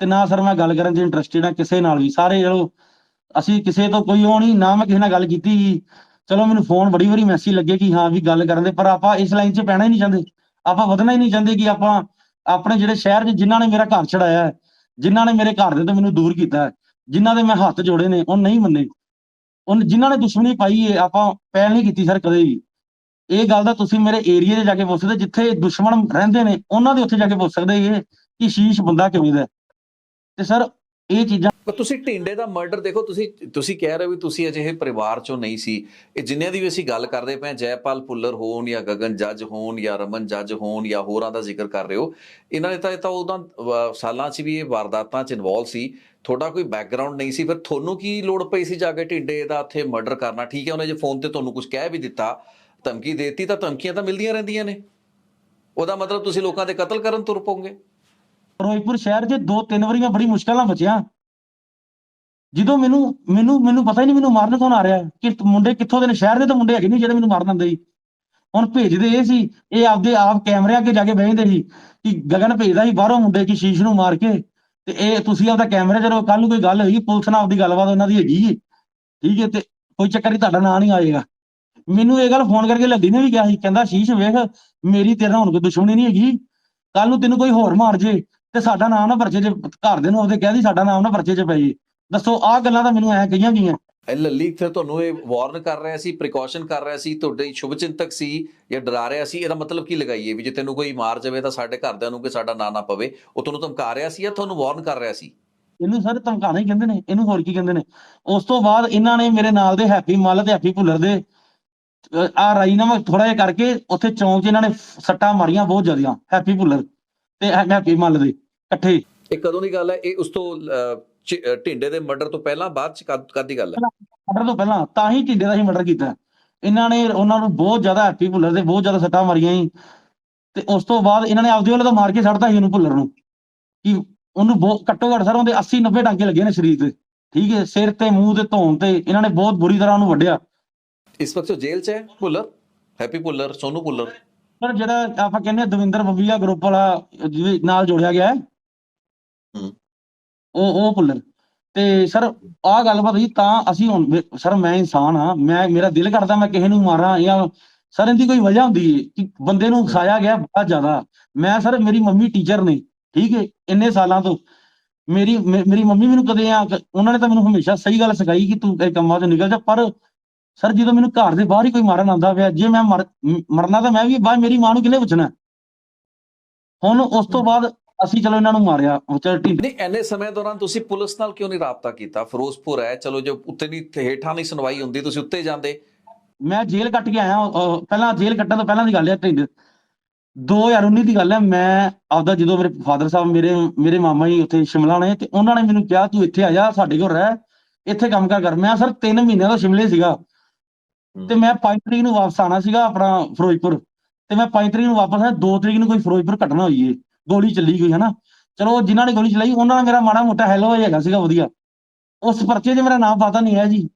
ਤੇ ਨਾ ਸਰ ਮੈਂ ਗੱਲ ਕਰਨ 'ਚ ਇੰਟਰਸਟਿਡ ਆ ਕਿਸੇ ਨਾਲ ਵੀ। ਸਾਰੇ ਚਲੋ ਅਸੀਂ ਕਿਸੇ ਤੋਂ ਕੋਈ ਉਹ ਨਹੀਂ ਨਾ ਮੈਂ ਕਿਸੇ ਨਾਲ ਗੱਲ ਕੀਤੀ। ਚਲੋ ਮੈਨੂੰ ਫੋਨ ਬੜੀ ਵਾਰੀ ਮੈਸੇਜ ਲੱਗੇ ਕਿ ਹਾਂ ਵੀ ਗੱਲ ਕਰਨ ਦੇ ਪਰ ਆਪਾਂ ਇਸ ਲਾਈਨ 'ਚ ਪੈਣਾ ਹੀ ਨਹੀਂ ਚਾਹੁੰਦੇ। ਆਪਾਂ ਵਧਣਾ ਹੀ ਨਹੀਂ ਚਾਹੁੰਦੇ ਕਿ ਆਪਾਂ ਆਪਣੇ ਜਿਹੜੇ ਸ਼ਹਿਰ 'ਚ ਜਿਨ੍ਹਾਂ ਨੇ ਮੇਰਾ ਘਰ ਛੜਾਇਆ ਹੈ ਜਿਨ੍ਹਾਂ ਨੇ ਮੇਰੇ ਘਰ ਦੇ ਤੋਂ ਮੈਨੂੰ ਦੂਰ ਕੀਤਾ ਹੈ ਜਿਨ੍ਹਾਂ ਦੇ ਮੈਂ ਹੱਥ ਜੋੜੇ ਨੇ ਉਹ ਨਹੀਂ ਮੰਨੇ। ਉਹ ਜਿਨ੍ਹਾਂ ਨੇ ਦੁਸ਼ਮਣੀ ਪਾਈ ਹੈ ਆਪਾਂ ਪਹਿਲ ਨਹੀਂ ਕੀਤੀ ਸਰ ਕਦੇ ਵੀ। ਇਹ ਗੱਲ ਦਾ ਤੁਸੀਂ ਮੇਰੇ ਏਰੀਆ 'ਚ ਜਾ ਕੇ ਪੁੱਛ ਸਕਦੇ ਜਿੱਥੇ ਦੁਸ਼ਮਣ ਰਹਿੰਦੇ ਨੇ, ਉਹਨਾਂ ਦੇ ਉੱਥੇ ਜਾ ਕੇ ਪੁੱਛ ਸਕਦੇ ਇਹ ਕਿ ਸ਼ੀਸ਼ ਬੰਦਾ ਕਿਵੇਂ ਦਾ। ਤੇ ਸਰ, ਇਹ ਚੀਜ਼ਾਂ ਤੁਸੀਂ ਢਿੰਡੇ ਦਾ ਮਰਡਰ ਦੇਖੋ, ਤੁਸੀਂ ਤੁਸੀਂ ਕਹਿ ਰਹੇ ਹੋ ਵੀ ਤੁਸੀਂ ਅਜਿਹੇ ਪਰਿਵਾਰ ਚੋਂ ਨਹੀਂ ਸੀ। ਇਹ ਜਿੰਨਿਆਂ ਦੀ ਵੀ ਅਸੀਂ ਗੱਲ ਕਰਦੇ ਪਏ ਜੈਪਾਲ ਪੁੱਲਰ ਹੋਣ ਜਾਂ ਗਗਨ ਜੱਜ ਹੋਣ ਜਾਂ ਰਮਨ ਜੱਜ ਹੋਣ ਜਾਂ ਹੋਰਾਂ ਦਾ ਜ਼ਿਕਰ ਕਰ ਰਹੇ ਹੋ, ਇਹਨਾਂ ਨੇ ਤਾਂ ਇਹ ਤਾਂ ਉਹਦਾ ਸਾਲਾਂ 'ਚ ਵੀ ਇਹ ਵਾਰਦਾਤਾਂ 'ਚ ਇਨਵੋਲਵ ਸੀ। ਤੁਹਾਡਾ ਕੋਈ ਬੈਕਗ੍ਰਾਉਂਡ ਨਹੀਂ ਸੀ, ਫਿਰ ਤੁਹਾਨੂੰ ਕੀ ਲੋੜ ਪਈ ਸੀ ਜਾ ਕੇ ਢਿੰਡੇ ਦਾ ਉੱਥੇ ਮਰਡਰ ਕਰਨਾ? ਠੀਕ ਹੈ, ਉਹਨੇ ਜੇ ਫੋਨ ਤੇ ਤੁਹਾਨੂੰ ਕੁਝ ਕਹਿ ਵੀ ਦਿੱਤਾ, ਧਮਕੀ ਦੇਤੀ ਤਾਂ ਧਮਕੀਆਂ ਤਾਂ ਮਿਲਦੀਆਂ ਰਹਿੰਦੀਆਂ ਨੇ। ਉਹਦਾ ਮਤਲਬ ਤੁਸੀਂ ਲੋਕਾਂ ਦੇ ਕਤਲ ਕਰਨ ਤੁਰ ਪੋਗੇ ਫਿਰੋਜ਼ਪੁਰ ਸ਼ਹਿਰ 'ਚ ਦੋ ਤਿੰਨ ਵਾਰੀ ਮੈਂ ਬੜੀ ਮੁਸ਼ਕਲ ਨਾਲ ਬਚਿਆ। ਜਦੋਂ ਮੈਨੂੰ ਮੈਨੂੰ ਮੈਨੂੰ ਪਤਾ ਹੀ ਨਹੀਂ ਮੈਨੂੰ ਮਾਰਨ ਕੌਣ ਆ ਰਿਹਾ। ਕਿ ਮੁੰਡੇ ਕਿੱਥੋਂ ਦੇ ਨੇ? ਸ਼ਹਿਰ ਦੇ ਤਾਂ ਮੁੰਡੇ ਹੈਗੇ ਨਹੀਂ ਜਿਹੜੇ ਮੈਨੂੰ ਮਾਰਨ ਆਉਂਦੇ ਸੀ। ਹੁਣ ਭੇਜਦੇ ਇਹ ਸੀ, ਇਹ ਆਪਦੇ ਆਪ ਕੈਮਰੇ ਅੱਗੇ ਜਾ ਕੇ ਬਹਿੰਦੇ ਸੀ ਕਿ ਗਗਨ ਭੇਜਦਾ ਸੀ ਬਾਹਰੋਂ ਮੁੰਡੇ ਕਿ ਸ਼ੀਸ਼ ਨੂੰ ਮਾਰ ਕੇ। ਤੇ ਇਹ ਤੁਸੀਂ ਆਪਦਾ ਕੈਮਰੇ ਜਦੋਂ ਕੱਲ ਨੂੰ ਕੋਈ ਗੱਲ ਹੋਈ ਪੁਲਿਸ ਨਾਲ ਆਪਦੀ ਗੱਲਬਾਤ ਉਹਨਾਂ ਦੀ ਹੈਗੀ ਹੈ ਠੀਕ ਹੈ, ਤੇ ਕੋਈ ਚੱਕਰ ਨਹੀਂ ਤੁਹਾਡਾ ਨਾਂ ਨਹੀਂ ਆਏਗਾ। ਮੈਨੂੰ ਇਹ ਗੱਲ ਫੋਨ ਕਰਕੇ ਲੱਡੀ ਨੇ ਵੀ ਕਿਹਾ ਸੀ, ਕਹਿੰਦਾ, ਸ਼ੀਸ਼ ਵੇਖ, ਮੇਰੀ ਤੇਰੇ ਨਾਲ ਹੁਣ ਕੋਈ ਦੁਸ਼ਮਣੀ ਨਹੀਂ ਹੈਗੀ। ਕੱਲ ਨੂੰ ਤੈਨੂੰ ਕੋਈ ਹੋਰ ਮਾਰ ਜੇ, ਤੇ ਸਾਡਾ ਨਾਮ ਨਾ ਪਰਚੇ 'ਚ ਘਰ ਦੇ ਨੂੰ ਆਪਦੇ ਕਹਿ ਦੀ ਸਾਡਾ ਨਾਮ ਨਾ ਪਰਚੇ 'ਚ ਪੈ ਜੇ। ਦੱਸੋ, ਆਹ ਗੱਲਾਂ ਤਾਂ ਮੈਨੂੰ ਐ ਕਹੀਆਂ ਗਈਆਂ। ਇਹ ਲੱਲੀ ਫਿਰ ਤੁਹਾਨੂੰ ਇਹ ਵਾਰਨ ਕਰ ਰਿਹਾ ਸੀ ਪ੍ਰੀਕਾਸ਼ਨ ਕਰ ਰਿਹਾ ਸੀ ਤੁਹਾਡੇ ਸ਼ੁਭ ਚਿੰਤਕ ਸੀ ਜਾਂ ਡਰਾ ਰਿਹਾ ਸੀ ਇਹਦਾ ਮਤਲਬ ਕੀ ਲਗਾਈਏ ਵੀ ਜੇ ਤੈਨੂੰ ਕੋਈ ਮਾਰ ਜਾਵੇ ਤਾਂ ਸਾਡੇ ਘਰਦਿਆਂ ਨੂੰ ਕਿ ਸਾਡਾ ਨਾਂ ਨਾ ਪਵੇ ਉਹ ਤੁਹਾਨੂੰ ਧਮਕਾ ਰਿਹਾ ਸੀ ਜਾਂ ਤੁਹਾਨੂੰ ਵਾਰਨ ਕਰ ਰਿਹਾ ਸੀ? ਇਹਨੂੰ ਸਾਰੇ ਧਮਕਾਣਾ ਹੀ ਕਹਿੰਦੇ ਨੇ ਇਹਨੂੰ ਹੋਰ ਕੀ ਕਹਿੰਦੇ ਨੇ? ਉਸ ਤੋਂ ਬਾਅਦ ਇਹਨਾਂ ਨੇ ਮੇਰੇ ਨਾਲ ਦੇ ਹੈਪੀ ਮੱਲ ਤੇ ਹੈਪੀ ਭੁੱਲਰ ਦੇ ਆ ਰਾਜੀਨਾਮਾ ਥੋੜਾ ਜਿਹਾ ਕਰਕੇ ਉੱਥੇ ਚੌਂਕ 'ਚ ਇਹਨਾਂ ਨੇ ਸੱਟਾਂ ਮਾਰੀਆਂ ਬਹੁਤ ਜ਼ਿਆਦੀਆਂ ਹੈਪੀ ਭੁੱਲਰ ਤੇ ਹੈਪੀ ਮੱਲ ਦੇ ਇਕੱਠੇ। ਇਹ ਕਦੋਂ ਦੀ ਗੱਲ ਹੈ? ਇਹ ਉਸ ਤੋਂ ਢਿੰਡੇ ਦੇ ਮਰਡਰ ਤੋਂ ਪਹਿਲਾਂ ਬਾਅਦ ਚ ਕਦ ਦੀ ਗੱਲ ਹੈ। ਮਰਡਰ ਤੋਂ ਪਹਿਲਾਂ ਤਾਂ ਹੀ ਢਿੱਡੇ ਦਾ ਹੀ ਮਰਡਰ ਕੀਤਾ ਇਹਨਾਂ ਨੇ ਉਹਨਾਂ ਨੂੰ ਬਹੁਤ ਜ਼ਿਆਦਾ ਹੈਪੀ ਭੁੱਲਰ ਦੇ ਬਹੁਤ ਜ਼ਿਆਦਾ ਸੱਟਾਂ ਮਾਰੀਆਂ ਸੀ ਤੇ ਉਸ ਤੋਂ ਬਾਅਦ ਇਹਨਾਂ ਨੇ ਆਪਦੇ ਵੱਲੋਂ ਤਾਂ ਮਾਰ ਕੇ ਛੱਡਤਾ ਸੀ ਭੁੱਲਰ ਨੂੰ। ਕਿ ਉਹਨੂੰ ਬਹੁਤ ਘੱਟੋ ਘੱਟ ਸਰ ਉਹਦੇ 80 90 ਟਾਂਕੇ ਲੱਗੇ ਨੇ ਸਰੀਰ ਤੇ। ਠੀਕ ਹੈ ਸਿਰ ਤੇ ਮੂੰਹ ਤੇ ਧੌਣ ਤੇ ਇਹਨਾਂ ਨੇ ਬਹੁਤ ਬੁਰੀ ਤਰ੍ਹਾਂ ਉਹਨੂੰ ਵੱਢਿਆ। ਇਸ ਵਕਤ ਉਹ ਜੇਲ੍ਹ 'ਚ ਹੈ ਭੁੱਲਰ? ਹੈਪੀ ਭੁੱਲਰ ਸੋਨੂ ਭੁੱਲਰ? ਪਰ ਜਿਹੜਾ ਆਪਾਂ ਕਹਿੰਦੇ ਦਵਿੰਦਰ ਬੱਬੀਆ ਗਰੁੱਪ ਵਾਲਾ ਜਿਹਦੇ ਨਾਲ ਜੋੜਿਆ ਗਿਆ ਹੈ। ਹੂੰ। ਉਹ ਉਹ ਭੁੱਲਰ ਤੇ ਸਰ, ਆਹ ਗੱਲਬਾਤ ਹੋਈ ਤਾਂ ਅਸੀਂ ਹੁਣ ਸਰ ਮੈਂ ਇਨਸਾਨ ਹਾਂ, ਮੈਂ, ਮੇਰਾ ਦਿਲ ਕਰਦਾ ਮੈਂ ਕਿਸੇ ਨੂੰ ਮਾਰਾਂ ਜਾਂ ਸਰ ਇਹਦੀ ਕੋਈ ਵਜ੍ਹਾ ਹੁੰਦੀ ਹੈ ਕਿ ਬੰਦੇ ਨੂੰ ਉਕਸਾਇਆ ਗਿਆ ਬਹੁਤ ਜ਼ਿਆਦਾ। ਮੈਂ ਸਰ, ਮੇਰੀ ਮੰਮੀ ਟੀਚਰ ਨੇ, ਠੀਕ ਹੈ ਇੰਨੇ ਸਾਲਾਂ ਤੋਂ। ਮੇਰੀ ਮੇਰੀ ਮੰਮੀ ਮੈਨੂੰ ਕਦੇ ਆ ਉਹਨਾਂ ਨੇ ਤਾਂ ਮੈਨੂੰ ਹਮੇਸ਼ਾ ਸਹੀ ਗੱਲ ਸਿਖਾਈ ਕਿ ਤੂੰ ਇਹ ਕੰਮਾਂ ਤੋਂ ਨਿਕਲ ਜਾ, ਪਰ ਸਰ ਜਦੋਂ ਮੈਨੂੰ ਘਰ ਦੇ ਬਾਹਰ ਹੀ ਕੋਈ ਮਾਰਨ ਆਉਂਦਾ ਪਿਆ, ਜੇ ਮੈਂ ਮਰ- ਮਰਨਾ ਤਾਂ ਮੈਂ ਵੀ, ਬਾਅਦ ਮੇਰੀ ਮਾਂ ਨੂੰ ਕਿਹਨੇ ਪੁੱਛਣਾ? ਹੁਣ ਉਸ ਤੋਂ ਬਾਅਦ ਅਸੀਂ ਚਲੋ ਇਹਨਾਂ ਨੂੰ ਮਾਰਿਆ ਉਹ ਚਲ ਢਿੰਡ ਨਹੀਂ ਐਨੇ ਸਮੇਂ ਦੌਰਾਨ ਤੁਸੀਂ ਪੁਲਿਸ ਨਾਲ ਕਿਉਂ ਨਹੀਂ ਰਾਬਤਾ ਕੀਤਾ? ਫਿਰੋਜ਼ਪੁਰ ਹੈ ਚਲੋ ਜੇ ਉੱਤੇ ਨਹੀਂ ਹੇਠਾਂ ਨਹੀਂ ਸੁਣਵਾਈ ਹੁੰਦੀ ਤੁਸੀਂ ਉੱਤੇ ਜਾਂਦੇ। ਮੈਂ ਜੇਲ੍ਹ ਕੱਟ ਕੇ ਆਇਆ ਪਹਿਲਾਂ ਜੇਲ੍ਹ ਕੱਟਣ ਤੋਂ ਪਹਿਲਾਂ ਦੀ ਗੱਲ ਹੈ ਢਿੰਡ 2019 ਦੀ ਗੱਲ ਹੈ ਮੈਂ ਆਪਦਾ ਜਦੋਂ ਮੇਰੇ ਫਾਦਰ ਸਾਹਿਬ ਮੇਰੇ ਮੇਰੇ ਮਾਮਾ ਜੀ ਉੱਥੇ ਸ਼ਿਮਲਾ ਨੇ ਤੇ ਉਹਨਾਂ ਨੇ ਮੈਨੂੰ ਕਿਹਾ ਤੂੰ ਇੱਥੇ ਆ ਜਾ ਸਾਡੇ ਕੋਲ ਰਹਿ ਇੱਥੇ ਕੰਮ ਕਾਰ ਕਰ। ਮੈਂ ਸਰ 3 ਮਹੀਨਿਆਂ ਤੋਂ ਸ਼ਿਮਲੇ ਸੀਗਾ। ਤੇ ਮੈਂ 5 ਤਰੀਕ ਨੂੰ ਵਾਪਸ ਆਣਾ ਸੀਗਾ ਆਪਣਾ ਫਿਰੋਜ਼ਪੁਰ। ਤੇ ਮੈਂ 5 ਤਰੀਕ ਨੂੰ ਵਾਪਸ ਆਇਆ 2 ਤਰੀਕ ਨੂੰ ਕੋਈ ਫਿਰੋਜ਼ਪੁਰ ਘਟਨਾ ਹੋਈ ਏ। ਗੋਲੀ ਚੱਲੀ ਗਈ, ਹਨਾ? ਚਲੋ, ਜਿਨ੍ਹਾਂ ਨੇ ਗੋਲੀ ਚਲਾਈ, ਉਹਨਾਂ ਨਾਲ ਮੇਰਾ ਮਾੜਾ ਮੋਟਾ ਹੈਲੋ ਹੈਗਾ ਸੀਗਾ, ਵਧੀਆ। ਉਸ ਪਰਚੇ 'ਚ ਮੇਰਾ ਨਾਮ ਪਤਾ ਨਹੀਂ ਹੈ ਜੀ।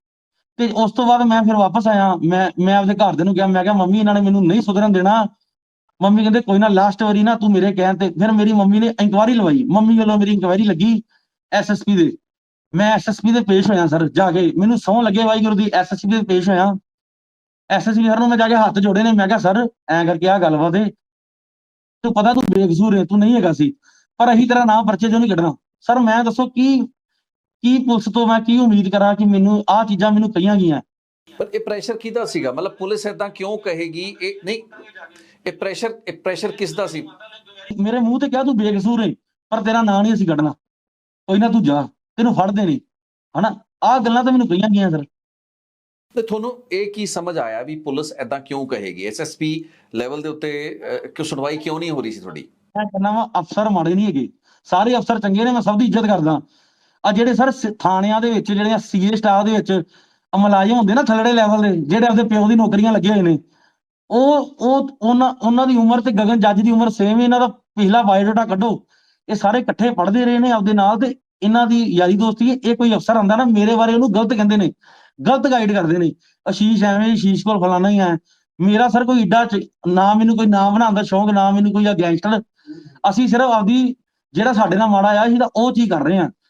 ਤੇ ਉਸ ਤੋਂ ਬਾਅਦ ਮੈਂ ਫਿਰ ਵਾਪਸ ਆਇਆ। ਮੈਂ ਮੈਂ ਆਪਦੇ ਘਰ ਦੇ ਨੂੰ ਕਿਹਾ, ਮੈਂ ਕਿਹਾ, ਮੰਮੀ, ਇਹਨਾਂ ਨੇ ਮੈਨੂੰ ਨਹੀਂ ਸੁਧਰਨ ਦੇਣਾ। ਮੰਮੀ ਕਹਿੰਦੇ, ਕੋਈ ਨਾ ਲਾਸਟ ਵਾਰੀ ਨਾ ਤੂੰ ਮੇਰੇ ਕਹਿਣ ਤੇ ਫਿਰ ਮੇਰੀ ਮੰਮੀ ਨੇ ਇਨਕੁਆਰੀ ਲਵਾਈ। ਮੰਮੀ ਵੱਲੋਂ ਮੇਰੀ ਇਨਕੁਆਇਰੀ ਲੱਗੀ ਐਸਐਸਪੀ ਦੇ। ਮੈਂ ਐਸਐਸਪੀ ਦੇ ਪੇਸ਼ ਹੋਇਆ ਸਰ ਜਾ ਕੇ। ਮੈਨੂੰ ਸੌਂ ਲੱਗੇ ਵਾਹਿਗੁਰੂ ਦੀ ਐਸਐਸਪੀ ਦੇ ਪੇਸ਼ ਹੋਇਆ। ਐਸਐਸਪੀ ਸਰ ਨੂੰ ਮੈਂ ਜਾ ਕੇ ਹੱਥ ਜੋੜੇ ਨੇ। ਮੈਂ ਕਿਹਾ, ਸਰ, ਐਂ ਕਰਕੇ ਆ ਗੱਲਬਾਤ ਏ। ਤੂੰ ਪਤਾ ਤੂੰ ਬੇਕਸੂਰ ਹੈ ਤੂੰ ਨਹੀਂ ਹੈਗਾ ਸੀ। ਪਰ ਅਹੀ ਤੇਰਾ ਨਾਮ ਪਰਚੇ ਚੋਂ ਨਹੀਂ ਕੱਢਣਾ। ਸਰ ਮੈਂ ਦੱਸੋ ਕੀ ਕੀ ਪੁਲਿਸ ਤੋਂ ਮੈਂ ਕੀ ਉਮੀਦ ਕਰਾਂ ਕਿ ਮੈਨੂੰ ਆਹ ਚੀਜ਼ਾਂ ਮੈਨੂੰ ਕਹੀਆਂ ਗਈਆਂ? ਪਰ ਇਹ ਪ੍ਰੈਸ਼ਰ ਕਿਹਦਾ ਸੀਗਾ? ਮਤਲਬ ਪੁਲਿਸ ਇਦਾਂ ਕਿਉਂ ਕਹੇਗੀ? ਇਹ ਨਹੀਂ ਇਹ ਪ੍ਰੈਸ਼ਰ ਇਹ ਪ੍ਰੈਸ਼ਰ ਕਿਸ ਦਾ ਸੀ? ਮੇਰੇ ਮੂੰਹ ਤੇ ਕਿਹਾ ਤੂੰ ਬੇਕਸੂਰ ਹੈ ਪਰ ਤੇਰਾ ਨਾਂ ਨਹੀਂ ਅਸੀਂ ਕੱਢਣਾ। ਕੋਈ ਨਾ ਤੂੰ ਜਾ ਤੈਨੂੰ ਫੜਦੇ ਨਹੀਂ ਹਨਾ? ਆਹ ਗੱਲਾਂ ਤਾਂ ਮੈਨੂੰ ਕਹੀਆਂ ਗਈਆਂ ਸਰ। ਤੇ ਤੁਹਾਨੂੰ ਇਹ ਕੀ ਸਮਝ ਆਇਆ ਵੀ ਪੁਲਿਸ ਇਦਾਂ ਕਿਉਂ ਕਹੇਗੀ? ਐਸਐਸਪੀ ਲੈਵਲ ਦੇ ਉੱਤੇ ਕਿਉਂ ਸੁਣਵਾਈ ਕਿਉਂ ਨਹੀਂ ਹੋ ਰਹੀ ਸੀ ਤੁਹਾਡੀ? ਮੈਂ ਕਹਿੰਦਾ ਵਾ, ਅਫਸਰ ਮਾੜੇ ਨਹੀਂ ਹੈਗੇ। ਸਾਰੇ ਅਫਸਰ ਚੰਗੇ ਨੇ, ਮੈਂ ਸਭ ਦੀ ਇੱਜ਼ਤ ਕਰਦਾ। ਆ ਜਿਹੜੇ ਸਰ ਥਾਣਿਆਂ ਦੇ ਵਿੱਚ, ਜਿਹੜੀਆਂ ਸੀਏ ਸਟਾਫ ਦੇ ਵਿੱਚ ਮੁਲਾਜ਼ਮ ਹੁੰਦੇ ਨਾ ਥੱਲੜੇ ਲੈਵਲ ਦੇ, ਜਿਹੜੇ ਆਪਦੇ ਪਿਓ ਦੀ ਨੌਕਰੀਆਂ ਲੱਗੇ ਹੋਏ ਨੇ, ਉਹ ਉਹ, ਉਹਨਾਂ ਉਹਨਾਂ ਦੀ ਉਮਰ ਤੇ ਗਗਨ ਜੱਜ ਦੀ ਉਮਰ ਸੇਮ ਇਹਨਾਂ ਦਾ ਪਿਛਲਾ ਬਾਇਓਡਾਟਾ ਕੱਢੋ। ਇਹ ਸਾਰੇ ਇਕੱਠੇ ਪੜ੍ਹਦੇ ਰਹੇ ਨੇ ਆਪਦੇ ਨਾਲ ਤੇ ਇਹਨਾਂ ਦੀ ਯਾਰੀ ਦੋਸਤੀ ਇਹ ਕੋਈ ਅਫਸਰ ਆਂਦਾ ਨਾ, ਮੇਰੇ ਬਾਰੇ ਉਹਨੂੰ ਗਲਤ ਕਹਿੰਦੇ ਨੇ। ਗਲਤ ਗਾਈਡ ਕਰਦੇ ਨੇ। ਅਸ਼ੀਸ਼ ਐਵੇਂ ਅਸ਼ੀਸ਼ ਕੋਲ ਫਲਾਣਾ ਹੀ ਹੈ ਮੇਰਾ ਸਰ ਕੋਈ ਏਡਾ ਨਾ ਮੈਨੂੰ ਕੋਈ ਨਾਮ ਬਣਾਉਣ ਦਾ ਸ਼ੌਂਕ, ਨਾ ਮੈਨੂੰ ਕੋਈ ਆ ਗੈਂਗਸਟਰ ਅਸੀਂ ਸਿਰਫ ਆਪਦੀ ਜਿਹੜਾ ਸਾਡੇ ਨਾਲ ਮਾੜਾ ਆ, ਅਸੀਂ ਤਾਂ ਉਹ ਚੀਜ਼ ਕਰ ਰਹੇ ਆ।